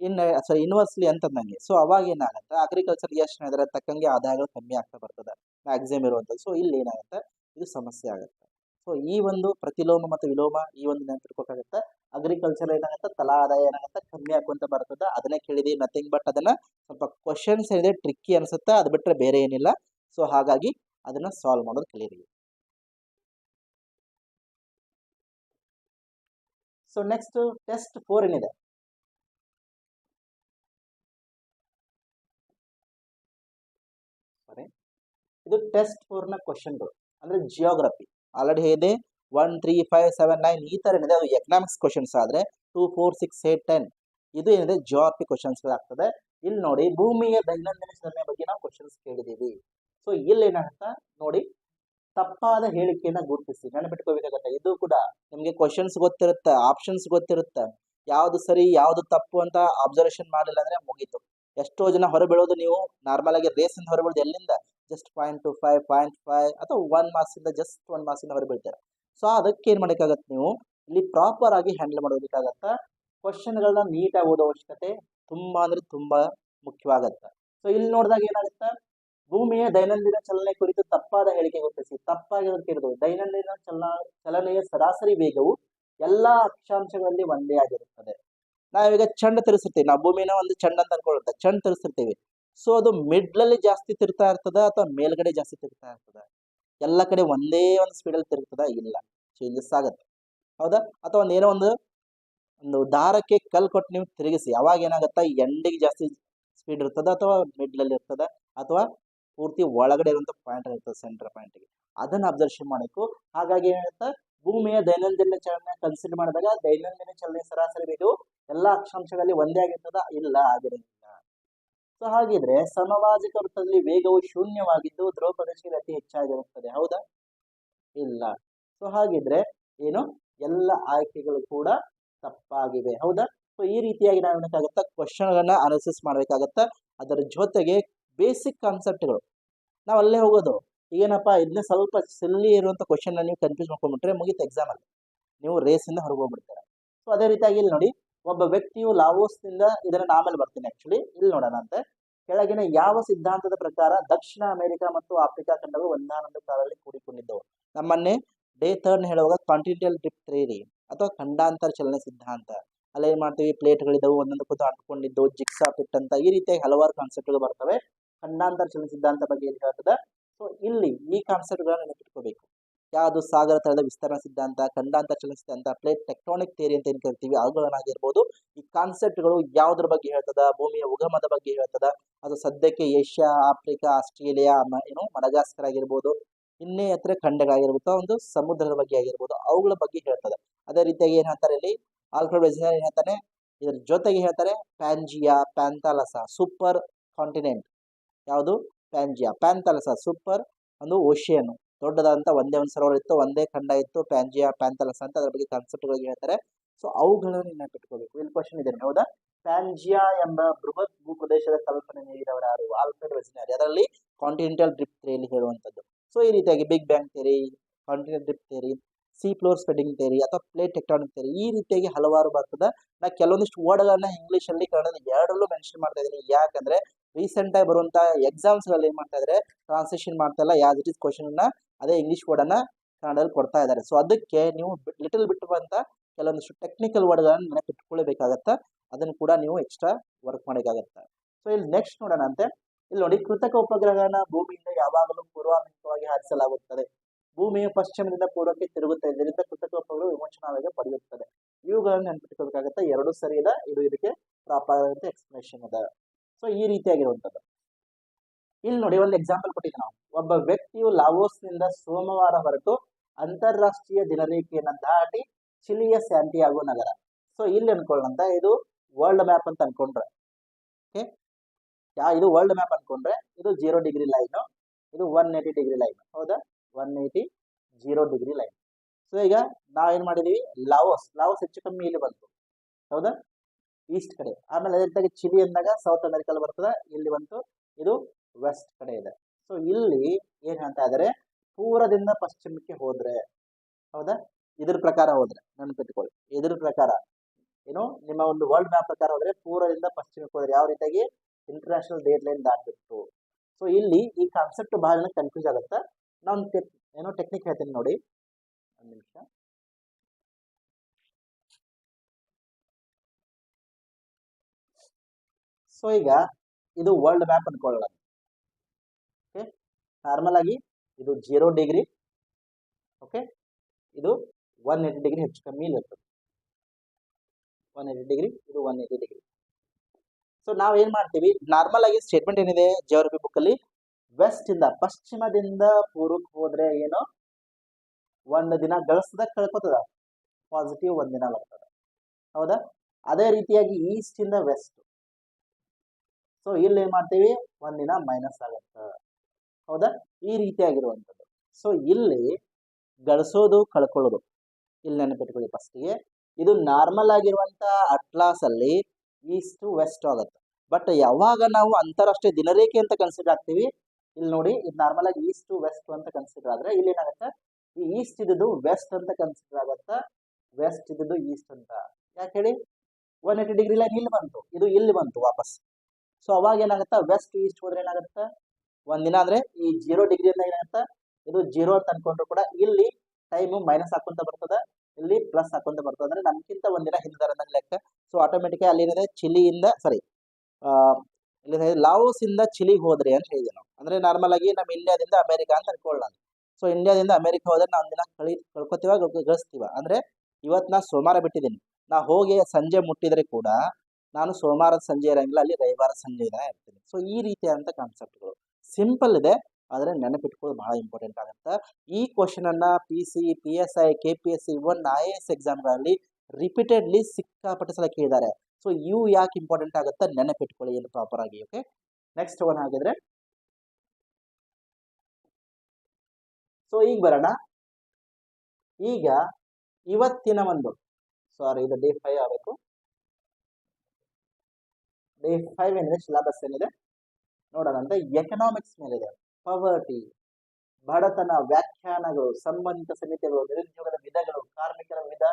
ಇನ್ ಸಾರಿ ಇನ್ವರ್ಸ್ಲಿ ಅಂತಂದಂಗೆ ಸೊ ಅವಾಗ ಏನಾಗುತ್ತೆ? ಅಗ್ರಿಕಲ್ಚರ್ ಎಷ್ಟು ತಕ್ಕಂಗೆ ಆದಾಯಗಳು ಕಮ್ಮಿ ಆಗ್ತಾ ಬರ್ತದೆ. ಮ್ಯಾಕ್ಸಿಮಮ್ ಇರುವಂಥದ್ದು. ಸೊ ಇಲ್ಲಿ ಏನಾಗುತ್ತೆ? ಇದು ಸಮಸ್ಯೆ ಆಗುತ್ತೆ. ಸೊ ಈ ಒಂದು ಪ್ರತಿಲೋಮ ಮತ್ತು ವಿಲೋಮ ಈ ಒಂದು ನೆನಪಿಟ್ಕೋಬೇಕಾಗುತ್ತೆ ಅಗ್ರಿಕಲ್ಚರ್ ಏನಾಗುತ್ತೆ? ತಲಾ ಆದಾಯ ಏನಾಗುತ್ತೆ? ಕಮ್ಮಿ ಹಾಕುವಂತ ಬರ್ತದೆ. ಅದನ್ನೇ ಕೇಳಿದಿ ನಥಿಂಗ್ ಬಟ್ ಅದನ್ನ ಸ್ವಲ್ಪ ಕ್ವಶನ್ಸ್ ಏನಿದೆ ಟ್ರಿಕ್ಕಿ ಅನಿಸುತ್ತೆ? ಅದು ಬಿಟ್ಟರೆ ಬೇರೆ ಏನಿಲ್ಲ. ಸೊ ಹಾಗಾಗಿ ಅದನ್ನ ಸಾಲ್ವ್ ಮಾಡೋದು ಕಲೀರಿ ಸೊ ನೆಕ್ಸ್ಟ್ ಟೆಸ್ಟ್ ಫೋರ್ ಏನಿದೆ? ಇದು ಟೆಸ್ಟ್ ಫೋರ್ನ ಕ್ವಶನ್ಗಳು ಅಂದ್ರೆ ಜಿಯೋಗ್ರಫಿ ಆಲ್ರೆಡಿ ಹೇಳಿದೆ one three five seven nine ಈ ಥರ ಏನಿದೆ ಅದು ಎಕನಾಮಿಕ್ಸ್ ಕ್ವಶನ್ಸ್ ಆದರೆ two four six eight ten ಇದು ಏನಿದೆ ಜಿಯೋಗ್ರಫಿ ಕ್ವಶನ್ಸ್ಗಳಾಗ್ತದೆ ಇಲ್ಲಿ ನೋಡಿ, ಭೂಮಿಯ ದೈನಂದಿನ ಚಲನೆ ಬಗ್ಗೆ ನಾವು ಕ್ವಶನ್ಸ್ ಕೇಳಿದ್ದೀವಿ. ಸೊ ಇಲ್ಲಿ ಏನಾಗುತ್ತ ನೋಡಿ, ತಪ್ಪಾದ ಹೇಳಿಕೆಯನ್ನು ಗುರುತಿಸಿ. ನೆನಪಿಟ್ಕೋಬೇಕಾಗತ್ತೆ ಇದು ಕೂಡ ನಿಮಗೆ ಕ್ವಶನ್ಸ್ ಗೊತ್ತಿರುತ್ತೆ ಆಪ್ಷನ್ಸ್ ಗೊತ್ತಿರುತ್ತೆ. ಯಾವುದು ಸರಿ, ಯಾವ್ದು ತಪ್ಪು ಅಂತ ಅಬ್ಸರ್ವೇಷನ್ ಮಾಡಲಿಲ್ಲ ಅಂದ್ರೆ ಮುಗೀತು. ಎಷ್ಟೋ ಜನ ಹೊರಬೀಳೋದು ನೀವು ನಾರ್ಮಲ್ ಆಗಿ ರೇಸ್ ಇಂದ ಹೊರಬೀಳೋದು ಎಲ್ಲಿಂದ? Just point two five point five ಅಥವಾ ಒನ್ ಮಾರ್ಕ್ಸ್ ಇಂದ ಜಸ್ಟ್ ಒನ್ ಮಾರ್ಕ್ಸ್ ಇಂದ ಹೊರಬೀಳ್ತಾರೆ ಸೊ ಅದಕ್ಕೆ ಏನು ಮಾಡಬೇಕಾಗತ್ತೆ ನೀವು? ಇಲ್ಲಿ ಪ್ರಾಪರ್ ಆಗಿ ಹ್ಯಾಂಡಲ್ ಮಾಡೋದಕ್ಕಾಗತ್ತೆ? ಕ್ವಶನ್ಗಳನ್ನ ನೀಟಾಗಿ ಓದೋ ಅವಶ್ಯಕತೆ ತುಂಬಾ ಅಂದ್ರೆ ತುಂಬಾ ಮುಖ್ಯವಾಗತ್ತೆ. ಸೊ ಇಲ್ಲಿ ನೋಡಿದಾಗ ಏನಾಗುತ್ತೆ? ಭೂಮಿಯ ದೈನಂದಿನ ಚಲನೆ ಕುರಿತು ತಪ್ಪಾದ ಹೇಳಿಕೆ ಗುರುತಿಸಿ ತಪ್ಪಾಗಿರೋದಕ್ಕೆ ಇರೋದು ದೈನಂದಿನ ಚಲನ ಚಲನೆಯ ಸರಾಸರಿ ವೇಗವು ಎಲ್ಲಾ ಅಕ್ಷಾಂಶಗಳಲ್ಲಿ ಒಂದೇ ಆಗಿರುತ್ತದೆ. ನಾವೀಗ ಚಂಡ ತಿರ್ಸಿರ್ತೀವಿ ನಾವು ಭೂಮಿನ ಒಂದು ಚಂಡ ಅಂತ ಅನ್ಕೊಳ್ಳುತ್ತೆ ಚಂಡ್ ತಿರ್ಸಿರ್ತೀವಿ. ಸೊ ಅದು ಮಿಡ್ಲಲ್ಲಿ ಜಾಸ್ತಿ ತಿರ್ತಾ ಇರ್ತದ ಅಥವಾ ಮೇಲ್ಗಡೆ ಜಾಸ್ತಿ ತಿರ್ತಾ ಇರ್ತದ? ಎಲ್ಲ ಕಡೆ ಒಂದೇ ಒಂದು ಸ್ಪೀಡಲ್ಲಿ ತಿರ್ತದ ಇಲ್ಲ. ಚೇಂಜಸ್ ಆಗತ್ತೆ. ಹೌದಾ? ಅಥವಾ ಒಂದೇನೋ ಒಂದು ಒಂದು ದಾರಕ್ಕೆ ಕಲ್ ಕೊಟ್ಟು ನೀವು ತಿರುಗಿಸಿ. ಯಾವಾಗ ಏನಾಗುತ್ತೆ? ಎಂಡಿಗೆ ಜಾಸ್ತಿ ಸ್ಪೀಡ್ ಇರ್ತದ ಅಥವಾ ಮಿಡ್ಲಲ್ಲಿ ಇರ್ತದ? ಅಥವಾ ಪೂರ್ತಿ ಒಳಗಡೆ ಇರುವಂತ ಪಾಯಿಂಟ್ ಇರ್ತದೆ ಸೆಂಟರ್ ಪಾಯಿಂಟ್ಗೆ ಅದನ್ನ ಅಬ್ಸರ್ವೇಷನ್ ಮಾಡಬೇಕು. ಹಾಗಾಗಿ ಏನಾಗುತ್ತೆ? ಭೂಮಿಯ ದೈನಂದಿನ ಚಲನೆ ಕನ್ಸಿಡರ್ ಮಾಡಿದಾಗ ದೈನಂದಿನ ಚಲನೆ ಸರಾಸರಿ ಇದು ಎಲ್ಲಾ ಅಕ್ಷಾಂಶಗಳಲ್ಲಿ ಒಂದೇ ಆಗಿರ್ತದ? ಇಲ್ಲ, ಆಗಿರೋದಿಲ್ಲ. ಸೊ ಹಾಗಿದ್ರೆ ಸಮಭಾಜಕ ವೃತ್ತದಲ್ಲಿ ವೇಗವು ಶೂನ್ಯವಾಗಿದ್ದು ಧ್ರುವ ಪ್ರದೇಶದಲ್ಲಿ ಅತಿ ಹೆಚ್ಚಾಗಿರುತ್ತದೆ. ಹೌದಾ? ಇಲ್ಲ. ಸೊ ಹಾಗಿದ್ರೆ ಏನು? ಎಲ್ಲ ಆಯ್ಕೆಗಳು ಕೂಡ ತಪ್ಪಾಗಿವೆ. ಹೌದಾ? ಸೊ ಈ ರೀತಿಯಾಗಿ ನಾವು ಏನಕ್ಕಾಗತ್ತ ಕ್ವಶನ್ಗಳನ್ನ ಅನಾಲಿಸಿಸ್ ಮಾಡ್ಬೇಕಾಗತ್ತ ಅದರ ಜೊತೆಗೆ ಬೇಸಿಕ್ ಕಾನ್ಸೆಪ್ಟ್ಗಳು ನಾವು ಅಲ್ಲೇ ಹೋಗೋದು. ಏನಪ್ಪ ಇದನ್ನ ಸ್ವಲ್ಪ ಸಿಲ್ಲಿ ಇರುವಂಥ ಕ್ವಶನ್ನ ನೀವು ಕನ್ಫ್ಯೂಸ್ ಮಾಡ್ಕೊಂಡ್ಬಿಟ್ರೆ ಮುಗಿತು ಎಕ್ಸಾಮ್ ಅಲ್ಲಿ. ನೀವು ರೇಸಿಂದ ಹೊರಗೆ ಹೋಗ್ಬಿಡ್ತೀರ. ಸೊ ಅದೇ ರೀತಿಯಾಗಿ ಇಲ್ಲಿ ನೋಡಿ, ಒಬ್ಬ ವ್ಯಕ್ತಿಯು ಲಾವೋಸ್ನಿಂದ ಇದನ್ನು ಆಮೇಲೆ ಬರ್ತೀನಿ ಆ್ಯಕ್ಚುಲಿ ಇಲ್ಲಿ ನೋಡೋಣ ಅಂತೆ. ಕೆಳಗಿನ ಯಾವ ಸಿದ್ಧಾಂತದ ಪ್ರಕಾರ ದಕ್ಷಿಣ ಅಮೆರಿಕಾ ಮತ್ತು ಆಫ್ರಿಕಾ ಖಂಡವು ಒಂದಾನೊಂದು ಕಾಲದಲ್ಲಿ ಕೂಡಿಕೊಂಡಿದ್ದವು? ನಮ್ಮನ್ನೇ ಡೇ ಥರ್ಡ್ ಹೇಳುವಾಗ ಕಾಂಟಿನೆಂಟಲ್ ಡ್ರಿಪ್ ಥ್ರೀರಿ ಅಥವಾ ಖಂಡಾಂತರ ಚಲನೆ ಸಿದ್ಧಾಂತ. ಅಲ್ಲಿ ಏನು ಮಾಡ್ತೀವಿ? ಪ್ಲೇಟ್ಗಳಿದ್ದವು ಒಂದೊಂದು ಕೂತು ಅಂಟ್ಕೊಂಡಿದ್ದು ಜಿಕ್ಸಾ ಪಿಟ್ ಅಂತ ಈ ರೀತಿಯಾಗಿ ಹಲವಾರು ಕಾನ್ಸೆಪ್ಟ್ಗಳು ಬರ್ತವೆ. ಖಂಡಾಂತರ ಚಲನ ಸಿದ್ಧಾಂತ ಬಗ್ಗೆ ಏನು ಹೇಳ್ತದೆ? ಸೊ ಇಲ್ಲಿ ಈ ಕಾನ್ಸೆಪ್ಟ್ಗಳನ್ನ ನೆನಪಿಟ್ಕೋಬೇಕು. ಯಾವುದು ಸಾಗರ ತಳದ ವಿಸ್ತರಣಾ ಸಿದ್ಧಾಂತ ಖಂಡಾಂತರ ಚಲನ ಸಿದ್ಧಾಂತ ಪ್ಲೇಟ್ ಟೆಕ್ಟಾನಿಕ್ ಥಿಯರಿ ಅಂತ ಏನು ಕರಿತೀವಿ, ಅವುಗಳನ್ನಾಗಿರ್ಬೋದು. ಈ ಕಾನ್ಸೆಪ್ಟ್ಗಳು ಯಾವುದ್ರ ಬಗ್ಗೆ ಹೇಳ್ತದ, ಭೂಮಿಯ ಉಗಮದ ಬಗ್ಗೆ ಹೇಳ್ತದ, ಅದು ಸದ್ಯಕ್ಕೆ ಏಷ್ಯಾ, ಆಫ್ರಿಕಾ, ಆಸ್ಟ್ರೇಲಿಯಾ ಏನು, ಮಡಗಾಸ್ಕರ್ ಆಗಿರ್ಬೋದು, ಇನ್ನೇ ಹತ್ರ ಖಂಡಗಳಾಗಿರ್ಬೋದು ಒಂದು ಸಮುದ್ರದ ಬಗ್ಗೆ ಆಗಿರ್ಬೋದು, ಅವುಗಳ ಬಗ್ಗೆ ಹೇಳ್ತದೆ. ಅದೇ ರೀತಿಯಾಗಿ ಏನು ಹೇಳ್ತಾರೆ ಇಲ್ಲಿ, ಆಲ್ಫ್ರೆಡ್ ವೆಜಿನರ್ ಏನು ಹೇಳ್ತಾನೆ, ಇದರ ಜೊತೆಗೆ ಹೇಳ್ತಾರೆ, ಪ್ಯಾಂಜಿಯಾ ಪ್ಯಾಂತಾಲಸ ಸೂಪರ್ ಕಾಂಟಿನೆಂಟ್. ಯಾವುದು? ಪ್ಯಾಂಜಿಯಾ ಪ್ಯಾಂತಾಲಸ ಸೂಪರ್ ಒಂದು ಓಷಿಯನ್ ದೊಡ್ಡದಾದಂಥ ಒಂದೇ ಒಂದು ಸರೋವರ ಇತ್ತು, ಒಂದೇ ಖಂಡ ಇತ್ತು ಪ್ಯಾಂಜಿಯಾ ಪ್ಯಾಂತಾಲಸ ಅಂತ ಅದ್ರ ಬಗ್ಗೆ ಕಾನ್ಸೆಪ್ಟ್ಗಳಿಗೆ ಹೇಳ್ತಾರೆ. ಸೊ ಅವುಗಳನ್ನು ನೆನಪಿಟ್ಕೋಬೇಕು ಇಲ್ಲಿ ಕ್ವಶನ್ ಇದೆ ಹೌದಾ? ಪ್ಯಾಂಜಿಯಾ ಎಂಬ ಬೃಹತ್ ಭೂಪ್ರದೇಶದ ಕಲ್ಪನೆ ನೀಡಿದವರು ಯಾರು? ಆಲ್ಫ್ರೆಡ್ ವೆಜ್ನರ್ ಅದರಲ್ಲಿ ಕಾಂಟಿನೆಂಟಲ್ ಡ್ರಿಪ್ ಥಿಯರಿ ಹೇಳುವಂಥದ್ದು. ಸೊ ಈ ರೀತಿಯಾಗಿ big bang theory continent drift theory sea floor spreading theory ಅಥವಾ ಪ್ಲೇಟ್ ಟೆಕ್ಟಾನಿಕ್ ಥಿಯರಿ ಈ ರೀತಿಯಾಗಿ ಹಲವಾರು ಬರ್ತದೆ. ನಾ ಕೆಲವೊಂದಿಷ್ಟು ವರ್ಡ್ಗಳನ್ನ ಇಂಗ್ಲೀಷಲ್ಲಿ ಕನ್ನಡ ಎರಡರಲ್ಲೂ ಮೆನ್ಷನ್ ಮಾಡ್ತಾ ಇದ್ದೀನಿ. ಯಾಕಂದ್ರೆ ರೀಸೆಂಟ್ ಆಗಿ ಎಕ್ಸಾಮ್ಸ್ಗಳಲ್ಲಿ ಎಕ್ಸಾಮ್ಸ್ಗಳಲ್ಲಿ ಏನ್ ಮಾಡ್ತಾ ಇದಾರೆ? ಟ್ರಾನ್ಸ್ಲೇಷನ್ ಮಾಡ್ತಾ ಇಲ್ಲ. ಯಾಸ್ ಇಟ್ ಇಸ್ ಕ್ವಶನ್ ಅನ್ನ ಅದೇ ಇಂಗ್ಲಿಷ್ ವರ್ಡ್ ಅನ್ನ ಕನ್ನಡದಲ್ಲಿ ಕೊಡ್ತಾ ಇದ್ದಾರೆ ಸೊ ಅದಕ್ಕೆ ನೀವು ಲಿಟಲ್ ಬಿಟ್ಟು ಬಂತ ಕೆಲವೊಂದಿಷ್ಟು ಟೆಕ್ನಿಕಲ್ ವರ್ಡ್ಗಳನ್ನು ನೆನಪು ಇಟ್ಕೊಳ್ಬೇಕಾಗತ್ತೆ? ಅದನ್ನು ಕೂಡ ನೀವು ಎಕ್ಸ್ಟ್ರಾ ವರ್ಕ್ ಮಾಡಬೇಕಾಗತ್ತೆ ಸೊ ಇಲ್ಲಿ ನೆಕ್ಸ್ಟ್ ನೋಡೋಣ ಅಂತೆ. ಇಲ್ಲಿ ನೋಡಿ, ಕೃತಕ ಉಪಗ್ರಹಗಳನ್ನು ಭೂಮಿಯಿಂದ ಯಾವಾಗಲೂ ಪೂರ್ವಾಭಿಮುಖವಾಗಿ ಹಾರಿಸಲಾಗುತ್ತದೆ. ಭೂಮಿಯು ಪಶ್ಚಿಮದಿಂದ ಪೂರ್ವಕ್ಕೆ ತಿರುಗುತ್ತದೆ ಇದರಿಂದ ಕೃತಕ ಉಪಗ್ರಹ ವಿಮೋಚನಾವಾಗಿ ಪಡೆಯುತ್ತದೆ. ಇವುಗಳನ್ನು ನೆನಪಿಟ್ಕೋಬೇಕಾಗತ್ತೆ ಎರಡು ಸರಿ ಇದೆ ಇದು ಇದಕ್ಕೆ ಪ್ರಾಪರ್ ಆದಂತ ಎಕ್ಸ್ಪ್ಲನೇಷನ್ ಇದೆ ಸೊ ಈ ರೀತಿಯಾಗಿರುವಂಥದ್ದು. ಇಲ್ಲಿ ನೋಡಿ ಒಂದು ಎಕ್ಸಾಂಪಲ್ ಕೊಟ್ಟಿದ್ದೆ ನಾವು. ಒಬ್ಬ ವ್ಯಕ್ತಿಯು ಲಾವೋಸ್ನಿಂದ ಸೋಮವಾರ ಹೊರಟು ಅಂತಾರಾಷ್ಟ್ರೀಯ ದಿನರೇಖೆಯನ್ನ ದಾಟಿ ಚಿಲಿಯ ಸ್ಯಾಂಟಿಯಾಗೋ ನಗರ. ಸೊ ಇಲ್ಲಿ ಅನ್ಕೊಳ್ಳಂತ ಇದು ವರ್ಲ್ಡ್ ಮ್ಯಾಪ್ ಅಂತ ಅನ್ಕೊಂಡ್ರೆ. ಓಕೆ ಯಾ, ಇದು ವರ್ಲ್ಡ್ ಮ್ಯಾಪ್ ಅನ್ಕೊಂಡ್ರೆ ಇದು ಜೀರೋ ಡಿಗ್ರಿ ಲೈನ್ ಇದು ಒನ್ ಏಯ್ಟಿ ಡಿಗ್ರಿ ಲೈನ್ ಹೌದಾ? One eighty zero degree line so ಈಗ ನಾವೇನ್ ಮಾಡಿದೀವಿ? ಲಾವೋಸ್. ಲಾವೋಸ್ ಹೆಚ್ಚು ಕಮ್ಮಿ ಇಲ್ಲಿ ಬಂತು. ಹೌದಾ? ಈಸ್ಟ್ ಕಡೆ. ಆಮೇಲೆ ಅದೇ ರೀತಿಯಾಗಿ ಚಿಲಿ ಅಂದಾಗ ಸೌತ್ ಅಮೆರಿಕಲ್ಲಿ ಬರ್ತದೆ. ಇಲ್ಲಿ ಬಂತು. ಇದು ವೆಸ್ಟ್ ಕಡೆ ಇದೆ. ಸೊ ಇಲ್ಲಿ ಏನು ಹೇಳ್ತಾ ಇದಾರೆ? ಪೂರ್ವದಿಂದ ಪಶ್ಚಿಮಕ್ಕೆ ಹೋದ್ರೆ, ಹೌದಾ? ಇದ್ರ ಪ್ರಕಾರ ಹೋದ್ರೆ, ನೆನಪಿಟ್ಕೊಳ್ಳಿ. ಇದ್ರ ಪ್ರಕಾರ. ಏನು? ನಿಮ್ಮ ಒಂದು ವರ್ಲ್ಡ್ ಮ್ಯಾಪ್ ಪ್ರಕಾರ ಹೋದ್ರೆ ಪೂರ್ವದಿಂದ ಪಶ್ಚಿಮಕ್ಕೆ ಹೋದ್ರೆ ಯಾವ ರೀತಿಯಾಗಿ? ಇಂಟರ್ನ್ಯಾಷನಲ್ ಡೇಟ್ ಲೈನ್ ದಾಟಿತ್ತು ಸೊ ಇಲ್ಲಿ ಈ ಕಾನ್ಸೆಪ್ಟ್ ಬಹಳ ಕನ್ಫ್ಯೂಸ್ ಆಗುತ್ತೆ. ನಾನು ಟೆಕ್ ಏನೋ ಟೆಕ್ನಿಕ್ ಹೇಳ್ತೀನಿ ನೋಡಿ. ಒಂದು ನಿಮಿಷ. ಸೊ ಈಗ ಇದು ವರ್ಲ್ಡ್ ಮ್ಯಾಪ್ ಅನ್ಕೊಳ್ಳೋಣ. ಓಕೆ ನಾರ್ಮಲ್ ಆಗಿ ಇದು ಜೀರೋ ಡಿಗ್ರಿ ಓಕೆ ಇದು ಒನ್ ಏಯ್ಟಿ ಡಿಗ್ರಿ ಹೆಚ್ಚು ಕಮ್ಮಿ ಇರ್ತದೆ ಒನ್ ಏಯ್ಟಿ ಡಿಗ್ರಿ ಇದು ಒನ್ ಏಯ್ಟಿ ಡಿಗ್ರಿ ಸೊ ನಾವು ಏನು ಮಾಡ್ತೀವಿ? ನಾರ್ಮಲ್ ಆಗಿ ಸ್ಟೇಟ್ಮೆಂಟ್ ಏನಿದೆ ಜಿಯೋಗ್ರಫಿ ಬುಕ್ ಅಲ್ಲಿ? ವೆಸ್ಟ್ ಇಂದ, ಪಶ್ಚಿಮದಿಂದ ಪೂರ್ವಕ್ಕೆ ಹೋದರೆ ಏನು? ಒಂದು ದಿನ ಗಳಿಸ್ದ ಕಳ್ಕೊತದ. ಪಾಸಿಟಿವ್ ಒಂದ್ ದಿನ ಬರ್ತದೆ ಹೌದಾ? ಅದೇ ರೀತಿಯಾಗಿ ಈಸ್ಟ್ ಇಂದ ವೆಸ್ಟ್ ಸೊ ಇಲ್ಲಿ ಏನು ಮಾಡ್ತೀವಿ? ಒಂದಿನ ಮೈನಸ್ ಆಗುತ್ತೆ. ಹೌದಾ? ಈ ರೀತಿಯಾಗಿರುವಂಥದ್ದು. ಸೊ ಇಲ್ಲಿ ಗಳಿಸೋದು, ಕಳ್ಕೊಳ್ಳೋದು. ಇಲ್ಲಿ ನೆನಪಿಟ್ಕೊಳ್ಳಿ ಫಸ್ಟಿಗೆ ಇದು ನಾರ್ಮಲ್ ಆಗಿರುವಂತ ಅಟ್ಲಾಸ್ ಅಲ್ಲಿ ಈಸ್ಟ್ ವೆಸ್ಟ್ ಆಗುತ್ತೆ. ಬಟ್ ಯಾವಾಗ ನಾವು ಅಂತಾರಾಷ್ಟ್ರೀಯ ದಿನರೇಖೆ ಅಂತ ಕನ್ಸಿಡರ್ ಆಗ್ತೀವಿ? ಇಲ್ಲಿ ನೋಡಿ, ಇದು ನಾರ್ಮಲ್ ಆಗಿ ಈಸ್ಟ್ ವೆಸ್ಟ್ ಅಂತ ಕನ್ಸಿಡರ್ ಆದ್ರೆ ಇಲ್ಲಿ ಏನಾಗುತ್ತೆ? ಈ ಈಸ್ಟ್ ಇದ್ದು ವೆಸ್ಟ್ ಅಂತ ಕನ್ಸಿಡರ್ ಆಗುತ್ತೆ. ವೆಸ್ಟ್ ಇದ್ದು ಈಸ್ಟ್ ಅಂತ. ಯಾಕೆ ಹೇಳಿ? ಒನ್ ಏಯ್ಟಿ ಡಿಗ್ರಿ ಲೈನ್ ಇಲ್ಲಿ ಬಂತು. ಇದು ಇಲ್ಲಿ ಬಂತು ವಾಪಸ್. ಸೊ ಅವಾಗ ಏನಾಗುತ್ತೆ? ವೆಸ್ಟ್ ಈಸ್ಟ್ ಹೋದ್ರೆ ಏನಾಗುತ್ತೆ? ಒಂದಿನ ಅಂದ್ರೆ ಈ ಜೀರೋ ಡಿಗ್ರಿ ಅಂತ ಏನಾಗುತ್ತೆ? ಇದು ಜೀರೋ ಅಂತ ಅನ್ಕೊಂಡ್ರು ಕೂಡ ಇಲ್ಲಿ ಟೈಮ್ ಮೈನಸ್ ಹಾಕೊಂತ ಬರ್ತದೆ, ಇಲ್ಲಿ ಪ್ಲಸ್ ಹಾಕೊಂತ ಬರ್ತದೆ. ಅಂದ್ರೆ ನಮ್ಗಿಂತ ಒಂದಿನ ಹಿಂದಾರ ಅನ್ನೋ ಲೆಕ್ಕ. ಸೊ ಆಟೋಮೆಟಿಕ್ ಅಲ್ಲಿ ಏನಿದೆ ಚಿಲಿಯಿಂದ ಸಾರಿ ಇಲ್ಲಿ ಲಾವೋಸ್ ಇಂದ ಚಿಲಿಗೆ ಹೋದ್ರೆ ಅಂತ ಹೇಳಿದೆ ನಾವು. ಅಂದ್ರೆ ನಾರ್ಮಲ್ ಆಗಿ ನಮ್ಮ ಇಂಡಿಯಾದಿಂದ ಅಮೆರಿಕ ಅಂತ ಅನ್ಕೊಳ್ಳೋಣ. ಸೊ ಇಂಡಿಯಾದಿಂದ ಅಮೆರಿಕ ಹೋದ್ರೆ ನಾವು ಒಂದಿನ ಕಳಿ, ಕಳ್ಕೊತೀವ ಗಳಿಸ್ತೀವ. ಅಂದ್ರೆ ಇವತ್ತು ನಾ ಸೋಮವಾರ ಬಿಟ್ಟಿದ್ದೀನಿ. ನಾ ಹೋಗಿ ಸಂಜೆ ಮುಟ್ಟಿದ್ರೆ ಕೂಡ ನಾನು ಸೋಮವಾರದ ಸಂಜೆ ಇರೋಂಗಿಲ್ಲ, ಅಲ್ಲಿ ರವಿವಾರ ಸಂಜೆ ದಿನ ಇರ್ತೀನಿ. ಸೊ ಈ ರೀತಿಯಾದಂಥ ಕಾನ್ಸೆಪ್ಟ್ಗಳು ಸಿಂಪಲ್ ಇದೆ, ಆದರೆ ನೆನಪಿಟ್ಕೊಳ್ಳೋದು ಬಹಳ ಇಂಪಾರ್ಟೆಂಟ್ ಆಗುತ್ತೆ. ಈ ಕ್ವಶನ್ ಅನ್ನ P C P S I K P S C one I A S ಎಕ್ಸಾಮ್ಗಳಲ್ಲಿ repeatedly ಸಿಕ್ಕಾಪಟ್ಟೆ ಸಲ ಕೇಳಿದ್ದಾರೆ. ಸೊ ಇವು ಯಾಕೆ ಇಂಪಾರ್ಟೆಂಟ್ ಆಗುತ್ತೆ, ನೆನಪಿಟ್ಕೊಳ್ಳಿ ಏನು ಪ್ರಾಪರ್ ಆಗಿ ಓಕೆ ನೆಕ್ಸ್ಟ್ ಒನ್ ಹಾಗಿದ್ರೆ ಸೊ ಈಗ ಬರೋಣ. ಈಗ ಇವತ್ತಿನ ಒಂದು ಸಾರಿ ಇದು ಡೇ ಫೈವ್ ಆಗಬೇಕು. ಫೈವ್ ಏನಿದೆ ಸಿಲಾಬಸ್ ಏನಿದೆ? ನೋಡೋಣ ಅಂತ. ಎಕನಾಮಿಕ್ಸ್ ಮೇಲಿದೆ. ಪವರ್ಟಿ ಬಡತನ, ವ್ಯಾಖ್ಯಾನಗಳು, ಸಂಬಂಧಿತ ಸಮಿತಿಗಳು, ನಿರುದ್ಯೋಗದ ವಿಧಗಳು, ಕಾರ್ಮಿಕರ ವಿಧ,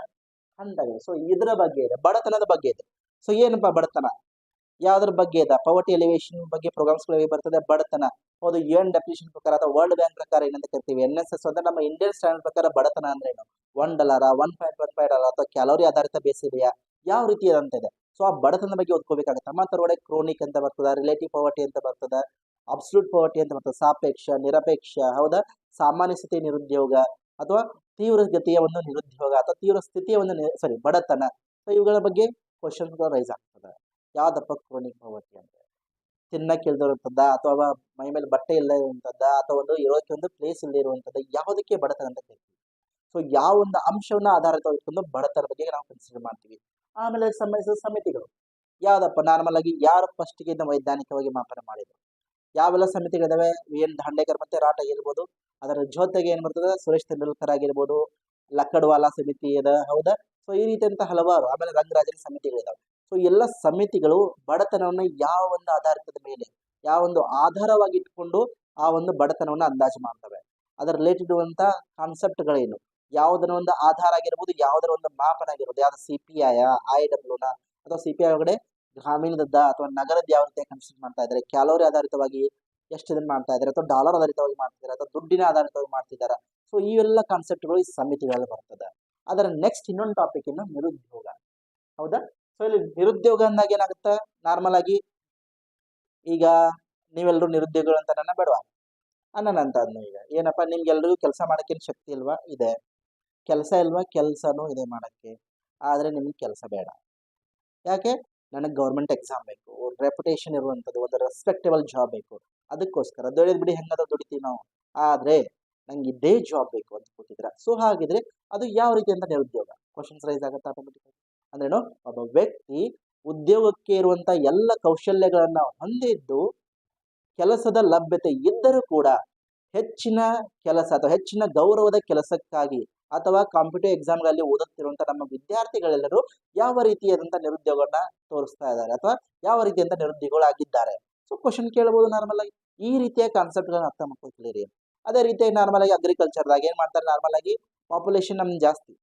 ಹಂತಗಳು. ಸೊ ಇದರ ಬಗ್ಗೆ ಇದೆ. ಬಡತನದ ಬಗ್ಗೆ ಇದೆ. ಸೊ ಏನಪ್ಪ ಬಡತನ? ಯಾವ್ದ್ರ ಬಗ್ಗೆ ಇದೆ? ಪವರ್ಟಿ ಎಲಿವೇಶನ್ ಬಗ್ಗೆ ಪ್ರೋಗ್ರಾಮ್ಸ್ ಬರ್ತದೆ. ಬಡತನ. ಹೌದು, ಏನ್ ಡೆಫಿನೇಷನ್ ಪ್ರಕಾರ ಅಥವಾ ವರ್ಲ್ಡ್ ಬ್ಯಾಂಕ್ ಪ್ರಕಾರ ಏನಂತ ಕರಿತೀವಿ. ಎನ್ ಎಸ್ ಎಸ್ ಅಂದ್ರೆ ನಮ್ಮ ಇಂಡಿಯನ್ ಸ್ಟ್ಯಾಂಡರ್ಡ್ ಪ್ರಕಾರ ಬಡತನ ಅಂದ್ರೆ ಏನು? One dollar one point one five dollar ಅಥವಾ ಕ್ಯಾಲೋರಿ ಆಧಾರಿತ ಬೇಸಿದೆಯಾ ಯಾವ ರೀತಿ ಇದೆ? ಸೊ ಆ ಬಡತನದ ಬಗ್ಗೆ ಓದ್ಕೋಬೇಕಾಗುತ್ತೆ. ಮತ್ತು ಒಳಗೆ ಕ್ರೋನಿಕ್ ಅಂತ ಬರ್ತದ ರಿಲೇಟಿವ್ ಪವರ್ಟಿ ಅಂತ ಬರ್ತದ ಅಬ್ಸಲ್ಯೂಟ್ ಪವರ್ಟಿ ಅಂತ ಬರ್ತದೆ, ಸಾಪೇಕ್ಷ, ನಿರಪೇಕ್ಷ, ಹೌದಾ? ಸಾಮಾನ್ಯ ಸ್ಥಿತಿ ನಿರುದ್ಯೋಗ ಅಥವಾ ತೀವ್ರ ಗತಿಯ ಒಂದು ನಿರುದ್ಯೋಗ ಅಥವಾ ತೀವ್ರ ಸ್ಥಿತಿಯ ಒಂದು ಸಾರಿ ಬಡತನ. ಸೊ ಇವುಗಳ ಬಗ್ಗೆ ಕ್ವಶನ್ಗಳು ರೈಸ್ ಆಗ್ತದೆ. ಯಾವ್ದಪ್ಪ ಕ್ರೋನಿಕ್ ಪವರ್ಟಿ ಅಂತ? ತಿನ್ನಕ್ಕೆ ಇಲ್ದಿರುವಂಥದ್ದ ಅಥವಾ ಮೈ ಮೇಲೆ ಬಟ್ಟೆ ಇಲ್ಲ ಇರುವಂಥದ್ದ ಅಥವಾ ಒಂದು ಇರೋಕೆ ಒಂದು ಪ್ಲೇಸ್ ಇಲ್ಲದೆ ಇರುವಂಥದ್ದು ಯಾವುದಕ್ಕೆ ಬಡತನ ಅಂತ ಕೇಳ್ತೀವಿ. ಸೊ ಯಾವ ಒಂದು ಅಂಶವನ್ನ ಆಧಾರಿತವಾಗಿಟ್ಕೊಂಡು ಬಡತನ ಬಗ್ಗೆ ನಾವು ಕನ್ಸಿಡರ್ ಮಾಡ್ತೀವಿ. ಆಮೇಲೆ ಸಂಬಂಧಿಸಿದ ಸಮಿತಿಗಳು. ಯಾವುದಪ್ಪ? ನಾರ್ಮಲ್ ಆಗಿ ಯಾರು ಫಸ್ಟ್ಗೆ ಇದನ್ನ ವೈಜ್ಞಾನಿಕವಾಗಿ ಮಾಪನ ಮಾಡಿದ್ರು? ಯಾವೆಲ್ಲ ಸಮಿತಿಗಳಿದಾವೆ? ವಿ ಎನ್ ದಾಂಡೇಕರ್ ಮತ್ತೆ ರಾಟ್ ಆಗಿರ್ಬೋದು, ಅದರ ಜೊತೆಗೆ ಏನ್ ಬರ್ತದೆ? ಸುರೇಶ್ ತೆಂಡೂಲ್ಕರ್ ಆಗಿರ್ಬೋದು, ಲಕ್ಕಡ್ವಾಲಾ ಸಮಿತಿ ಇದೆ ಹೌದಾ? ಸೊ ಈ ರೀತಿಯಂತ ಹಲವಾರು, ಆಮೇಲೆ ರಂಗರಾಜನ ಸಮಿತಿಗಳಿದಾವೆ. ಸೊ ಎಲ್ಲ ಸಮಿತಿಗಳು ಬಡತನವನ್ನು ಯಾವ ಒಂದು ಆಧಾರಿತದ ಮೇಲೆ, ಯಾವ ಒಂದು ಆಧಾರವಾಗಿ ಇಟ್ಕೊಂಡು ಆ ಒಂದು ಬಡತನವನ್ನು ಅಂದಾಜು ಮಾಡ್ತವೆ. ಅದರ ರಿಲೇಟೆಡ್ ಇರುವಂತ ಕಾನ್ಸೆಪ್ಟ್ಗಳೇನು ಯಾವುದರ ಒಂದು ಆಧಾರ ಆಗಿರ್ಬೋದು ಯಾವುದರ ಒಂದು ಮಾಪನ ಆಗಿರ್ಬೋದು, ಯಾವ್ದು ಸಿ ಪಿ ಐ ಐ ಡಬ್ಲ್ಯೂನ ಅಥವಾ ಸಿ ಪಿ ಐ ಒಳಗಡೆ ಗ್ರಾಮೀಣದ ಅಥವಾ ನಗರದ ಯಾವ ರೀತಿ ಕನ್ಸಿಡರ್ ಮಾಡ್ತಾ ಇದ್ದಾರೆ ಕ್ಯಾಲೋರಿ ಆಧಾರಿತವಾಗಿ ಎಷ್ಟು ಇದನ್ನ ಮಾಡ್ತಾ ಇದ್ದಾರೆ ಅಥವಾ ಡಾಲರ್ ಆಧಾರಿತವಾಗಿ ಮಾಡ್ತಿದ್ದಾರೆ ಅಥವಾ ದುಡ್ಡಿನ ಆಧಾರಿತವಾಗಿ ಮಾಡ್ತಿದ್ದಾರೆ? ಸೊ ಇವೆಲ್ಲ ಕಾನ್ಸೆಪ್ಟ್ಗಳು ಈ ಸಮಿತಿಗಳಲ್ಲಿ ಬರ್ತದೆ. ಅದರ ನೆಕ್ಸ್ಟ್ ಇನ್ನೊಂದು ಟಾಪಿಕ್ ಇನ್ನು ನಿರುದ್ಯೋಗ. ಹೌದಾ? ಸೊ ಇಲ್ಲಿ ನಿರುದ್ಯೋಗ ಅಂದಾಗ ಏನಾಗುತ್ತೆ? ನಾರ್ಮಲ್ ಆಗಿ ಈಗ ನೀವೆಲ್ಲರೂ ನಿರುದ್ಯೋಗಿಗಳು ಅಂತ ನನ್ನ ಬೇಡವಾ? ಅನ್ನನ ಅಂತ ಅದ್ನ ಈಗ. ಏನಪ್ಪ? ನಿಮ್ಗೆಲ್ರಿಗೂ ಕೆಲಸ ಮಾಡೋಕ್ಕೇನು ಶಕ್ತಿ ಇಲ್ವಾ? ಇದೆ. ಕೆಲಸ ಇಲ್ವಾ? ಕೆಲಸನೂ ಇದೆ ಮಾಡೋಕ್ಕೆ. ಆದರೆ ನಿಮಗೆ ಕೆಲಸ ಬೇಡ. ಯಾಕೆ? ನನಗೆ ಗೌರ್ಮೆಂಟ್ ಎಕ್ಸಾಮ್ ಬೇಕು. ಒಂದು ರೆಪ್ಯುಟೇಷನ್ ಇರುವಂಥದ್ದು, ಒಂದು ರೆಸ್ಪೆಕ್ಟೇಬಲ್ ಜಾಬ್ ಬೇಕು. ಅದಕ್ಕೋಸ್ಕರ. ದುಡಿದ್ ಬಿಡಿ ಹೆಂಗದ ದುಡಿತೀವಿ ನಾವು. ಆದರೆ ನಂಗೆ ಇದೇ ಜಾಬ್ ಬೇಕು ಅಂತ ಕೂತಿದ್ರೆ. ಸೊ ಹಾಗಿದ್ರೆ ಅದು ಯಾವ ರೀತಿ ಅಂತ ನಿರುದ್ಯೋಗ? ಕ್ವಶನ್ಸ್ ರೈಸ್ ಆಗುತ್ತೆ ಆಟೋಮೆಟಿಕ್ ಅಂದ್ರೇನು ಒಬ್ಬ ವ್ಯಕ್ತಿ ಉದ್ಯೋಗಕ್ಕೆ ಇರುವಂಥ ಎಲ್ಲ ಕೌಶಲ್ಯಗಳನ್ನು ಹೊಂದಿದ್ದು ಕೆಲಸದ ಲಭ್ಯತೆ ಇದ್ದರೂ ಕೂಡ ಹೆಚ್ಚಿನ ಕೆಲಸ ಅಥವಾ ಹೆಚ್ಚಿನ ಗೌರವದ ಕೆಲಸಕ್ಕಾಗಿ ಅಥವಾ ಕಾಂಪಿಟೇಟಿವ್ ಎಕ್ಸಾಮ್ಗಳಲ್ಲಿ ಓದುತ್ತಿರುವಂತ ನಮ್ಮ ವಿದ್ಯಾರ್ಥಿಗಳೆಲ್ಲರೂ ಯಾವ ರೀತಿಯಾದಂಥ ನಿರುದ್ಯೋಗಗಳನ್ನ ತೋರಿಸ್ತಾ ಇದ್ದಾರೆ ಅಥವಾ ಯಾವ ರೀತಿಯಂತ ನಿರುದ್ಯೋಗಿಗಳಾಗಿದ್ದಾರೆ? ಸೊ ಕ್ವಶನ್ ಕೇಳಬಹುದು ನಾರ್ಮಲ್ ಆಗಿ. ಈ ರೀತಿಯ ಕಾನ್ಸೆಪ್ಟ್ಗಳನ್ನ ಅರ್ಥ ಮಾಡ್ಕೊಳ್ತೀರಿ ಅದೇ ರೀತಿಯಾಗಿ ನಾರ್ಮಲ್ ಆಗಿ ಅಗ್ರಿಕಲ್ಚರ್ದಾಗ ಏನು ಮಾಡ್ತಾರೆ? ನಾರ್ಮಲ್ ಆಗಿ ಪಾಪ್ಯುಲೇಷನ್ ನಮ್ಮ ಜಾಸ್ತಿ.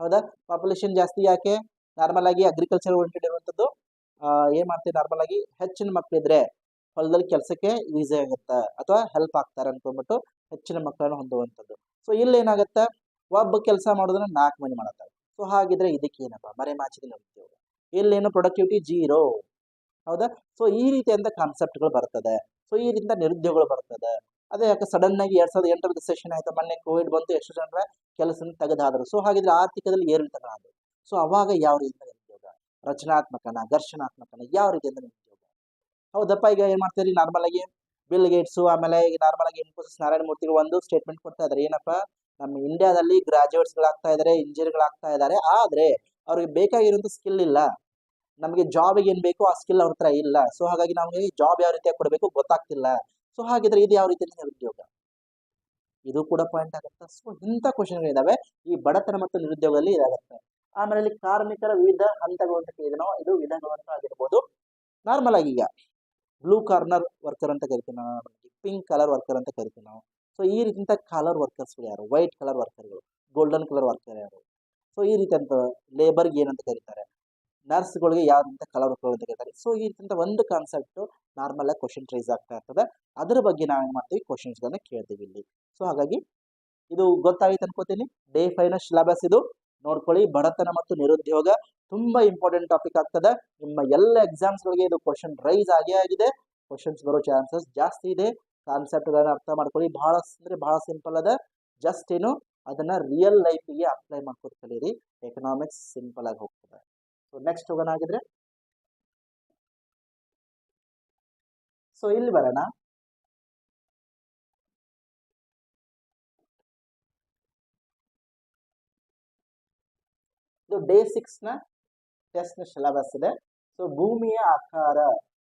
ಹೌದಾ? ಪಾಪ್ಯುಲೇಷನ್ ಜಾಸ್ತಿ ಯಾಕೆ? ನಾರ್ಮಲ್ ಆಗಿ ಅಗ್ರಿಕಲ್ಚರ್ ಓರಿಯೆಂಟೆಡ್ ಇರುವಂತದ್ದು ಏನು ಮಾಡ್ತೀವಿ ನಾರ್ಮಲ್ ಆಗಿ ಹೆಚ್ಚಿನ ಮಕ್ಕಳಿದ್ರೆ ಹೊಲದಲ್ಲಿ ಕೆಲಸಕ್ಕೆ ಈಸಿ ಆಗುತ್ತೆ ಅಥವಾ ಹೆಲ್ಪ್ ಆಗ್ತಾರೆ ಅನ್ಕೊಂಡ್ಬಿಟ್ಟು ಹೆಚ್ಚಿನ ಮಕ್ಕಳನ್ನು ಹೊಂದುವಂಥದ್ದು. ಸೊ ಇಲ್ಲಿ ಏನಾಗುತ್ತೆ ಒಬ್ಬ ಕೆಲಸ ಮಾಡೋದನ್ನ ನಾಲ್ಕು ಮಂದಿ ಮಾಡತ್ತಾರೆ. ಸೊ ಹಾಗಿದ್ರೆ ಇದಕ್ಕೆ ಏನಪ್ಪ ಮರೆಮಾಚಿದ ಉದ್ಯೋಗ ಇಲ್ಲೇನು ಪ್ರೊಡಕ್ಟಿವಿಟಿ ಜೀರೋ ಹೌದಾ? ಸೊ ಈ ರೀತಿಯಂತ ಕಾನ್ಸೆಪ್ಟ್ಗಳು ಬರ್ತದೆ. ಸೊ ಈ ರೀತಿಯಿಂದ ನಿರುದ್ಯೋಗಗಳು ಬರ್ತದೆ. ಅದೇ ಯಾಕೆ ಸಡನ್ ಆಗಿ ಎರಡ್ ಸಾವಿರದ ಎಂಟರ ಸೆಷನ್ ಆಯ್ತು. ಮೊನ್ನೆ ಕೋವಿಡ್ ಬಂತು, ಎಷ್ಟು ಜನರ ಕೆಲಸ ತೆಗೆದಾದ್ರು. ಸೊ ಹಾಗಿದ್ರೆ ಆರ್ಥಿಕದಲ್ಲಿ ಏರಿಳಿತಗಳಾದ್ರು ಸೊ ಅವಾಗ ಯಾವ ರೀತಿಯ ನಿರುದ್ಯೋಗ? ರಚನಾತ್ಮಕನ, ಘರ್ಷಣಾತ್ಮಕನ, ಯಾವ ರೀತಿಯಿಂದ ನಿರುದ್ಯೋಗ? ಹೌದಪ್ಪ, ಈಗ ಏನ್ ಮಾಡ್ತೀರಿ? ನಾರ್ಮಲ್ ಆಗಿ ಬಿಲ್ ಗೇಟ್ಸು ಆಮೇಲೆ ಈಗ ನಾರ್ಮಲ್ ಆಗಿ ಇನ್ಫೋಸಿಸ್ ನಾರಾಯಣ ಮೂರ್ತಿಗಳು ಒಂದು ಸ್ಟೇಟ್ಮೆಂಟ್ ಕೊಡ್ತಾ ಇದ್ದಾರೆ ಏನಪ್ಪ? ನಮ್ಮ ಇಂಡಿಯಾದಲ್ಲಿ ಗಳಾಗ್ತಾ ಇದ್ದಾರೆ ಇಂಜಿನಿಯರ್ಗಳಾಗ್ತಾ ಇದ್ದಾರೆ ಆದ್ರೆ ಅವ್ರಿಗೆ ಬೇಕಾಗಿರುವಂತ ಸ್ಕಿಲ್ ಇಲ್ಲ. ನಮಗೆ ಜಾಬಿಗೆ ಏನ್ ಬೇಕೋ ಆ ಸ್ಕಿಲ್ ಅವ್ರ ಹತ್ರ ಇಲ್ಲ. ಸೊ ಹಾಗಾಗಿ ನಮಗೆ ಜಾಬ್ ಯಾವ ರೀತಿಯಾಗಿ ಕೊಡಬೇಕು ಗೊತ್ತಾಗ್ತಿಲ್ಲ. ಸೊ ಹಾಗಿದ್ರೆ ಇದು ಯಾವ ರೀತಿ ನಿರುದ್ಯೋಗ ಇದು ಕೂಡ ಪಾಯಿಂಟ್ ಆಗುತ್ತೆ. ಸೊ ಇಂಥ ಕ್ವಶನ್ಗಳಿದಾವೆ ಈ ಬಡತನ ಮತ್ತು ನಿರುದ್ಯೋಗದಲ್ಲಿ ಇದಾಗುತ್ತೆ. ಆಮೇಲೆ ಇಲ್ಲಿ ಕಾರ್ಮಿಕರ ವಿವಿಧ ಹಂತಗಳು ಅಂತ ಕೇಳಿದ್ನೋ, ಇದು ವಿಧಗಳು ಅಂತ ಆಗಿರ್ಬೋದು. ನಾರ್ಮಲ್ ಆಗಿ ಈಗ ಬ್ಲೂ ಕಾರ್ನರ್ ವರ್ಕರ್ ಅಂತ ಕರಿತೀವಿ ನಾವು ಪಿಂಕ್ ಕಲರ್ ವರ್ಕರ್ ಅಂತ ಕರಿತೀವಿ ನಾವು ಸೊ ಈ ರೀತಿಯಂಥ ಕಲರ್ ವರ್ಕರ್ಸ್ಗಳು ಯಾರು? ವೈಟ್ ಕಲರ್ ವರ್ಕರ್ಗಳು ಗೋಲ್ಡನ್ ಕಲರ್ ವರ್ಕರ್ ಯಾರು? ಸೊ ಈ ರೀತಿ ಅಂತ ಲೇಬರ್ಗೆ ಏನಂತ ಕರೀತಾರೆ? ನರ್ಸ್ಗಳಿಗೆ ಯಾವ ರೀತಿ ಕಲರ್ ವರ್ಕರ್ಗಳು ಅಂತ ಕರೀತಾರೆ. ಸೊ ಈ ರೀತಿಯಂಥ ಒಂದು ಕಾನ್ಸೆಪ್ಟ್ ನಾರ್ಮಲ್ ಆಗಿ ಕ್ವಶನ್ ರೈಸ್ ಆಗ್ತಾ ಇರ್ತದೆ. ಅದ್ರ ಬಗ್ಗೆ ನಾವು ಏನು ಮಾಡ್ತೀವಿ? ಕ್ವಶನ್ಸ್ಗಳನ್ನ ಕೇಳ್ತೀವಿ ಇಲ್ಲಿ. ಸೊ ಹಾಗಾಗಿ ಇದು ಗೊತ್ತಾಗಿತ್ತು ಅನ್ಕೋತೀನಿ. ಡೇ ಫೈವ್ನ ಸಿಲೆಬಸ್ ಇದು. ನೋಡ್ಕೊಳ್ಳಿ. ಬಡತನ ಮತ್ತು ನಿರುದ್ಯೋಗ ತುಂಬಾ ಇಂಪಾರ್ಟೆಂಟ್ ಟಾಪಿಕ್ ಆಗ್ತದೆ. ನಿಮ್ಮ ಎಲ್ಲ ಎಕ್ಸಾಮ್ಸ್ ಗಳಿಗೆ ಇದು ಕ್ವಶನ್ ರೈಸ್ ಆಗೇ ಆಗಿದೆ. ಕ್ವಶನ್ಸ್ ಬರೋ ಚಾನ್ಸಸ್ ಜಾಸ್ತಿ ಇದೆ. ಕಾನ್ಸೆಪ್ಟ್ ಗಳನ್ನ ಅರ್ಥ ಮಾಡ್ಕೊಳ್ಳಿ. ಭಾಳ ಅಂದರೆ ಭಾಳ ಸಿಂಪಲ್ ಅದ. ಜಸ್ಟ್ ಏನು, ಅದನ್ನು ರಿಯಲ್ ಲೈಫಿಗೆ ಅಪ್ಲೈ ಮಾಡ್ಕೊತ ಕಲೀರಿ. ಎಕನಾಮಿಕ್ಸ್ ಸಿಂಪಲ್ ಆಗಿ ಹೋಗ್ತದೆ. ಸೊ ನೆಕ್ಸ್ಟ್ ಹೋಗೋಣ ಆಗಿದ್ರೆ ಸೊ ಇಲ್ಲಿ ಬರೋಣ. ಇದು ಡೇ ಸಿಕ್ಸ್ನ ಟೆಸ್ಟ್ನ ಸಿಲೆಬಸ್ ಇದೆ. ಸೊ ಭೂಮಿಯ ಆಕಾರ.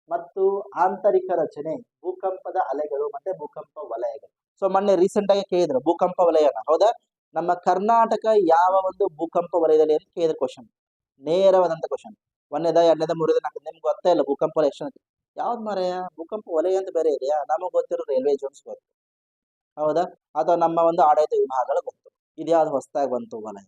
ಮತ್ತು ಆಂತರಿಕ ರಚನೆ, ಭೂಕಂಪದ ಅಲೆಗಳು ಮತ್ತೆ ಭೂಕಂಪ ವಲಯಗಳು. ಸೊ ಮೊನ್ನೆ ರೀಸೆಂಟ್ ಆಗಿ ಕೇಳಿದ್ರು, ಭೂಕಂಪ ವಲಯನ. ಹೌದಾ? ನಮ್ಮ ಕರ್ನಾಟಕ ಯಾವ ಒಂದು ಭೂಕಂಪ ವಲಯದಲ್ಲಿ ಅಂತ ಕೇಳಿದ್ರು ಕ್ವಶನ್ ನೇರವಾದಂತ ಕ್ವಶನ್ ಒಂದೇದ ಎರಡನೇದ ಮೂರದ ನಾಲ್ಕು ನಿಮ್ಗೆ ಗೊತ್ತೇ ಇಲ್ಲ ಭೂಕಂಪ ವಲಯ ಎಷ್ಟು ಯಾವ್ದು ಮಾರಾಯ? ಭೂಕಂಪ ವಲಯ ಅಂತ ಬೇರೆ ಇದೆಯಾ? ನಮಗೆ ಗೊತ್ತಿರೋ ರೈಲ್ವೆ ಜೋನ್ಸ್ ಗೊತ್ತು. ಹೌದಾ? ಅಥವಾ ನಮ್ಮ ಒಂದು ಆಡಳಿತ ವಿಭಾಗಗಳು ಗೊತ್ತು. ಇದ್ಯಾವ್ದು ಹೊಸದಾಗಿ ಬಂತು ವಲಯ?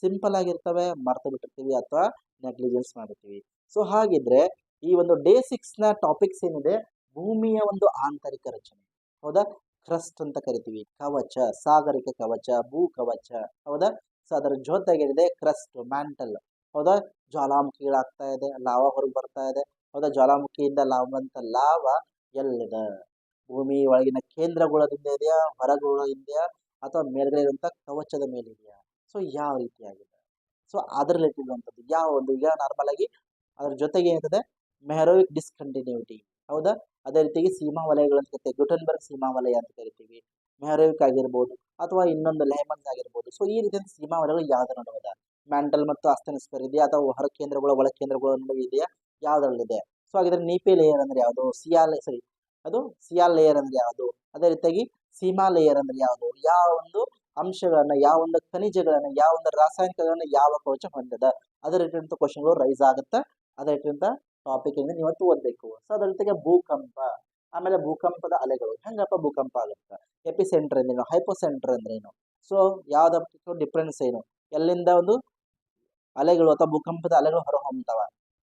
ಸಿಂಪಲ್ ಆಗಿರ್ತವೆ, ಮರ್ತು ಬಿಟ್ಟಿರ್ತೀವಿ ಅಥವಾ ನೆಗ್ಲಿಜೆನ್ಸ್ ಮಾಡಿರ್ತೀವಿ ಸೊ ಹಾಗಿದ್ರೆ ಈ ಒಂದು ಡೇ ಸಿಕ್ಸ್ನ ಟಾಪಿಕ್ಸ್ ಏನಿದೆ? ಭೂಮಿಯ ಒಂದು ಆಂತರಿಕ ರಚನೆ. ಹೌದಾ? ಕ್ರಸ್ಟ್ ಅಂತ ಕರಿತೀವಿ. ಕವಚ, ಸಾಗರಿಕ ಕವಚ, ಭೂ ಕವಚ. ಹೌದಾ? ಸೊ ಅದರ ಜೊತೆಗೇನಿದೆ ಕ್ರಸ್ಟ್ ಮ್ಯಾಂಟಲ್ ಹೌದಾ? ಜ್ವಾಲಾಮುಖಿಗಳಾಗ್ತಾ ಇದೆ. ಲಾವ ಹೊರಗೆ ಬರ್ತಾ ಇದೆ. ಹೌದಾ? ಜ್ವಾಲಾಮುಖಿಯಿಂದ ಲಾವಂತ ಲಾವ ಎಲ್ಲಿದೆ? ಭೂಮಿ ಒಳಗಿನ ಕೇಂದ್ರಗೋಳದಿಂದ ಇದೆಯಾ? ಹೊರಗೋಳದಿಂದೆಯಾ ಅಥವಾ ಮೇಲ್ಗಡೆ ಇರುವಂತ ಕವಚದ ಮೇಲೆ ಇದೆಯಾ? ಸೊ ಯಾವ ರೀತಿಯಾಗಿದೆ? ಸೊ ಅದ್ರ ರಿಲೇಟೆಡ್ ಯಾವ ಒಂದು ಈಗ ನಾರ್ಮಲ್ ಆಗಿ ಅದ್ರ ಜೊತೆಗೆ ಏನಿದೆ? ಮೆಹರೋವಿಕ್ ಡಿಸ್ಕಂಟಿನ್ಯೂಟಿ ಹೌದಾ? ಅದೇ ರೀತಿಯಾಗಿ ಸೀಮಾ ವಲಯಗಳು ಅಂತ ಗುಟನ್ಬರ್ಗ್ ಸೀಮಾ ವಲಯ ಅಂತ ಕರಿತೀವಿ. ಮೆಹರೋವಿಕ್ ಆಗಿರ್ಬೋದು ಅಥವಾ ಇನ್ನೊಂದು ಲೆಹಮನ್ಸ್ ಆಗಿರ್ಬೋದು. ಸೊ ಈ ರೀತಿಯ ಸೀಮಾ ವಲಯಗಳು ಯಾವ್ದು ನಡುವುದ ಮ್ಯಾಂಟಲ್ ಮತ್ತು ಅಸ್ತನಿಸ್ಪರ್ ಇದೆಯಾ? ಅಥವಾ ಹೊರ ಕೇಂದ್ರಗಳು, ಒಳ ಕೇಂದ್ರಗಳು ನಡುವೆ ಇದೆಯಾ? ಯಾವ್ದ್ರಲ್ಲಿದೆ? ಸೊ ಹಾಗಿದ್ರೆ ನೀಪೆ ಲೇಯರ್ ಅಂದ್ರೆ ಯಾವುದು? ಸಿಯಾಲ್ ಸರಿ ಅದು ಸಿಯಾಲ್ ಲೇಯರ್ ಅಂದ್ರೆ ಯಾವುದು? ಅದೇ ರೀತಿಯಾಗಿ ಸೀಮಾ ಲೇಯರ್ ಅಂದ್ರೆ ಯಾವುದು? ಯಾವ ಒಂದು ಅಂಶಗಳನ್ನ, ಯಾವ ಒಂದು ಖನಿಜಗಳನ್ನ, ಯಾವ ಒಂದು ರಾಸಾಯನಿಕಗಳನ್ನ ಯಾವ ಕವಚ ಹೊಂದಿದೆ? ಅದರ ರೀತಿಯಂತ ಕ್ವಶನ್ಗಳು ರೈಸ್ ಆಗುತ್ತೆ? ಅದೇ ರೀತಿಯಂತ ಟಾಪಿಕ್ ಇಂದ ಇವತ್ತು ಓದಬೇಕು. ಸೊ ಅದ್ರ ಜೊತೆಗೆ ಭೂಕಂಪ, ಆಮೇಲೆ ಭೂಕಂಪದ ಅಲೆಗಳು, ಹೆಂಗಪ್ಪ ಭೂಕಂಪ ಆಗುತ್ತೆ? ಎಪಿ ಸೆಂಟರ್ ಅಂದ್ರೇನು? ಹೈಪೋ ಸೆಂಟರ್ ಅಂದ್ರೇನು? ಸೊ ಯಾವ್ದಕ್ಕೆ ಡಿಫ್ರೆನ್ಸ್ ಏನು? ಎಲ್ಲಿಂದ ಒಂದು ಅಲೆಗಳು ಅಥವಾ ಭೂಕಂಪದ ಅಲೆಗಳು ಹೊರಹೊಮ್ಮತವ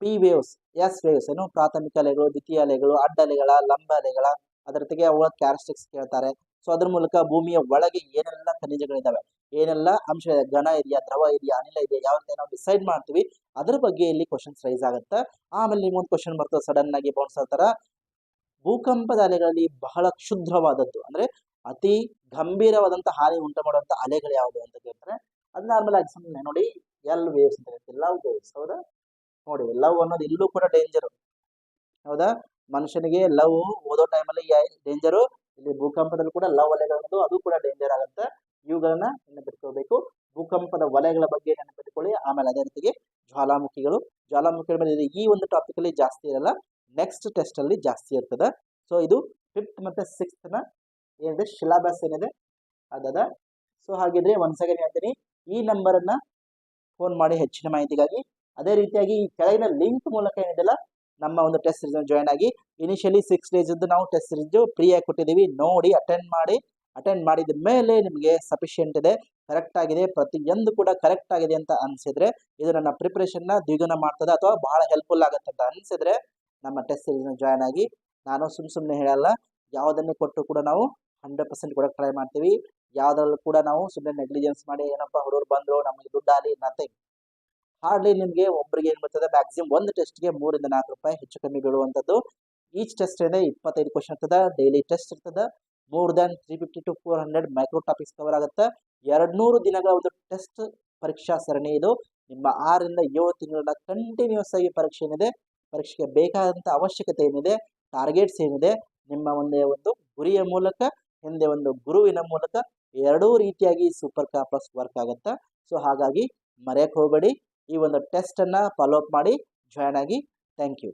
ಪಿ ವೇವ್ಸ್ ಎಸ್ ವೇವ್ಸ್ ಏನು? ಪ್ರಾಥಮಿಕ ಅಲೆಗಳು, ದ್ವಿತೀಯ ಅಲೆಗಳು, ಅಡ್ಡ ಅಲೆಗಳ, ಲಂಬ ಅಲೆಗಳ, ಅದರ ಜೊತೆಗೆ ಅವುಗಳ ಕ್ಯಾರೆಸ್ಟಿಕ್ಸ್ ಕೇಳ್ತಾರೆ. ಸೊ ಅದ್ರ ಮೂಲಕ ಭೂಮಿಯ ಒಳಗೆ ಏನೆಲ್ಲ ಖನಿಜಗಳಿದಾವೆ ಏನೆಲ್ಲ ಅಂಶ ಇದೆ? ಘನ ಇದೆಯಾ? ದ್ರವ ಇದೆಯಾ? ಅನಿಲ ಇದೆಯಾ? ಯಾವ ರೀತಿ ನಾವು ಡಿಸೈಡ್ ಮಾಡ್ತೀವಿ? ಅದರ ಬಗ್ಗೆ ಇಲ್ಲಿ ಕ್ವಶನ್ಸ್ ರೈಸ್ ಆಗುತ್ತೆ. ಆಮೇಲೆ ನಿಮ್ಗೊಂದು ಕ್ವಶನ್ ಬರ್ತದೆ ಸಡನ್ ಆಗಿ ಬೌನ್ಸ್ ಆಗ್ತಾರ ಭೂಕಂಪದ ಅಲೆಗಳಲ್ಲಿ ಬಹಳ ಕ್ಷುದ್ರವಾದದ್ದು ಅಂದ್ರೆ ಅತಿ ಗಂಭೀರವಾದಂತ ಹಾನಿ ಉಂಟು ಮಾಡುವಂತ ಅಲೆಗಳು ಯಾವುದು ಅಂತ ಕೇಳ್ತಾರೆ. ಅದನ್ನ ನಾರ್ಮಲ್ ಆಗಿ ಸುಮ್ಮನೆ ನೋಡಿ ಎಲ್ ವೇವ್ಸ್ ಅಂತ ಹೇಳ್ತೀವಿ. ಲವ್ ವೇವ್ಸ್ ಹೌದಾ? ನೋಡಿ ಲವ್ ಅನ್ನೋದು ಇಲ್ಲೂ ಕೂಡ ಡೇಂಜರ್ ಹೌದಾ? ಮನುಷ್ಯನಿಗೆ ಲವ್ ಓದೋ ಟೈಮಲ್ಲಿ ಡೇಂಜರು ಇಲ್ಲಿ ಭೂಕಂಪದಲ್ಲಿ ಕೂಡ ಲವ್ ಅಲೆಗಳು ಅದು ಕೂಡ ಡೇಂಜರ್ ಆಗುತ್ತೆ. ಇವುಗಳನ್ನ ನೆನಪಿಟ್ಕೋಬೇಕು. ಭೂಕಂಪದ ವಲಯಗಳ ಬಗ್ಗೆ ನೆನಪಿಟ್ಕೊಳ್ಳಿ. ಆಮೇಲೆ ಅದೇ ರೀತಿಗೆ ಜ್ವಾಲಾಮುಖಿಗಳು. ಜ್ವಾಲಾಮುಖಿಗಳ ಮೇಲೆ ಈ ಒಂದು ಟಾಪಿಕ್ ಅಲ್ಲಿ ಜಾಸ್ತಿ ಇರಲ್ಲ. ನೆಕ್ಸ್ಟ್ ಟೆಸ್ಟ್ ಅಲ್ಲಿ ಜಾಸ್ತಿ ಇರ್ತದೆ. ಸೊ ಇದು ಫಿಫ್ತ್ ಮತ್ತೆ ನ ಏನಿದೆ? ಶಿಲಾಬಸ್ ಏನಿದೆ? ಅದದ. ಸೊ ಹಾಗಿದ್ರೆ ಒಂದ್ ಸೆಕೆಂಡ್ ಹೇಳ್ತೀನಿ. ಈ ನಂಬರ್ ಅನ್ನ ಫೋನ್ ಮಾಡಿ ಹೆಚ್ಚಿನ ಮಾಹಿತಿಗಾಗಿ. ಅದೇ ರೀತಿಯಾಗಿ ಈ ಕೆಳಗಿನ ಲಿಂಕ್ ಮೂಲಕ ಏನಿದೆಲ್ಲ ನಮ್ಮ ಒಂದು ಟೆಸ್ಟ್ ಸೀರೀಸ್ ಜಾಯ್ನ್ ಆಗಿ. ಇನಿಷಿಯಲಿ ಸಿಕ್ಸ್ ಡೇಸ್ ನಾವು ಟೆಸ್ಟ್ ಸೀರೀಸ್ ಆಗಿ ಕೊಟ್ಟಿದ್ದೀವಿ. ನೋಡಿ ಅಟೆಂಡ್ ಮಾಡಿ. ಅಟೆಂಡ್ ಮಾಡಿದ ಮೇಲೆ ನಿಮಗೆ ಸಫಿಷಿಯೆಂಟ್ ಇದೆ ಕರೆಕ್ಟ್ ಆಗಿದೆ ಪ್ರತಿಯೊಂದು ಕೂಡ ಕರೆಕ್ಟ್ ಆಗಿದೆ ಅಂತ ಅನಿಸಿದ್ರೆ ಇದು ನನ್ನ ಪ್ರಿಪ್ರೇಷನ್ನ ದ್ವಿಗುಣ ಮಾಡ್ತದೆ ಅಥವಾ ಬಹಳ ಹೆಲ್ಪ್ಫುಲ್ ಆಗುತ್ತೆ ಅಂತ ಅನ್ಸಿದ್ರೆ ನಮ್ಮ ಟೆಸ್ಟ್ ಸೀರೀಸ್ ಜಾಯ್ನ್ ಆಗಿ ನಾನು ಸುಮ್ ಸುಮ್ಮನೆ ಹೇಳಲ್ಲ, ಯಾವುದನ್ನೇ ಕೊಟ್ಟು ಕೂಡ ನಾವು ಹಂಡ್ರೆಡ್ ಪರ್ಸೆಂಟ್ ಕೂಡ ಟ್ರೈ ಮಾಡ್ತೀವಿ. ಯಾವ್ದ್ರಲ್ಲೂ ಕೂಡ ನಾವು ಸುಮ್ಮನೆ ನೆಗ್ಲಿಜೆನ್ಸ್ ಮಾಡಿ ಏನಪ್ಪ ಹುಡುಗರು ಬಂದರು, ನಮಗೆ ದುಡ್ಡು ಆಗಲಿ ನಥಿಂಗ್ ಹಾರ್ಡ್ಲಿ ನಿಮಗೆ ಒಬ್ಬರಿಗೆ ಏನು ಬರ್ತದೆ ಮ್ಯಾಕ್ಸಿಮಮ್ ಒಂದು ಟೆಸ್ಟ್ಗೆ ಮೂರಿಂದ ನಾಲ್ಕು ರೂಪಾಯಿ ಹೆಚ್ಚು ಕಮ್ಮಿ ಬೀಳುವಂಥದ್ದು ಈಚ್ ಟೆಸ್ಟ್ ಏನೇ ಇಪ್ಪತ್ತೈದು ಕ್ವಶನ್ ಇರ್ತದೆ ಡೈಲಿ ಟೆಸ್ಟ್ ಇರ್ತದೆ. More than three fifty to four hundred micro topics cover ಆಗುತ್ತೆ. ಎರಡು ನೂರು ದಿನಗಳ ಒಂದು ಟೆಸ್ಟ್ ಪರೀಕ್ಷಾ ಸರಣಿ ಇದು. ನಿಮ್ಮ ಆರರಿಂದ ಏಳು ತಿಂಗಳ ಕಂಟಿನ್ಯೂಸ್ ಆಗಿ ಪರೀಕ್ಷೆ ಏನಿದೆ, ಪರೀಕ್ಷೆಗೆ ಬೇಕಾದಂಥ ಅವಶ್ಯಕತೆ ಏನಿದೆ ಟಾರ್ಗೆಟ್ಸ್ ಏನಿದೆ, ನಿಮ್ಮ ಒಂದೇ ಒಂದು ಗುರಿಯ ಮೂಲಕ, ಹಿಂದೆ ಒಂದು ಗುರುವಿನ ಮೂಲಕ ಎರಡೂ ರೀತಿಯಾಗಿ ಸೂಪರ್ ಕಾಪಸ್ ವರ್ಕ್ ಆಗುತ್ತೆ. ಸೊ ಹಾಗಾಗಿ ಮರೆಯಕ್ಕೆ ಹೋಗಬೇಡಿ. ಈ ಒಂದು ಟೆಸ್ಟನ್ನು ಫಾಲೋ ಅಪ್ ಮಾಡಿ ಜಾಯ್ನ್ ಆಗಿ. Thank you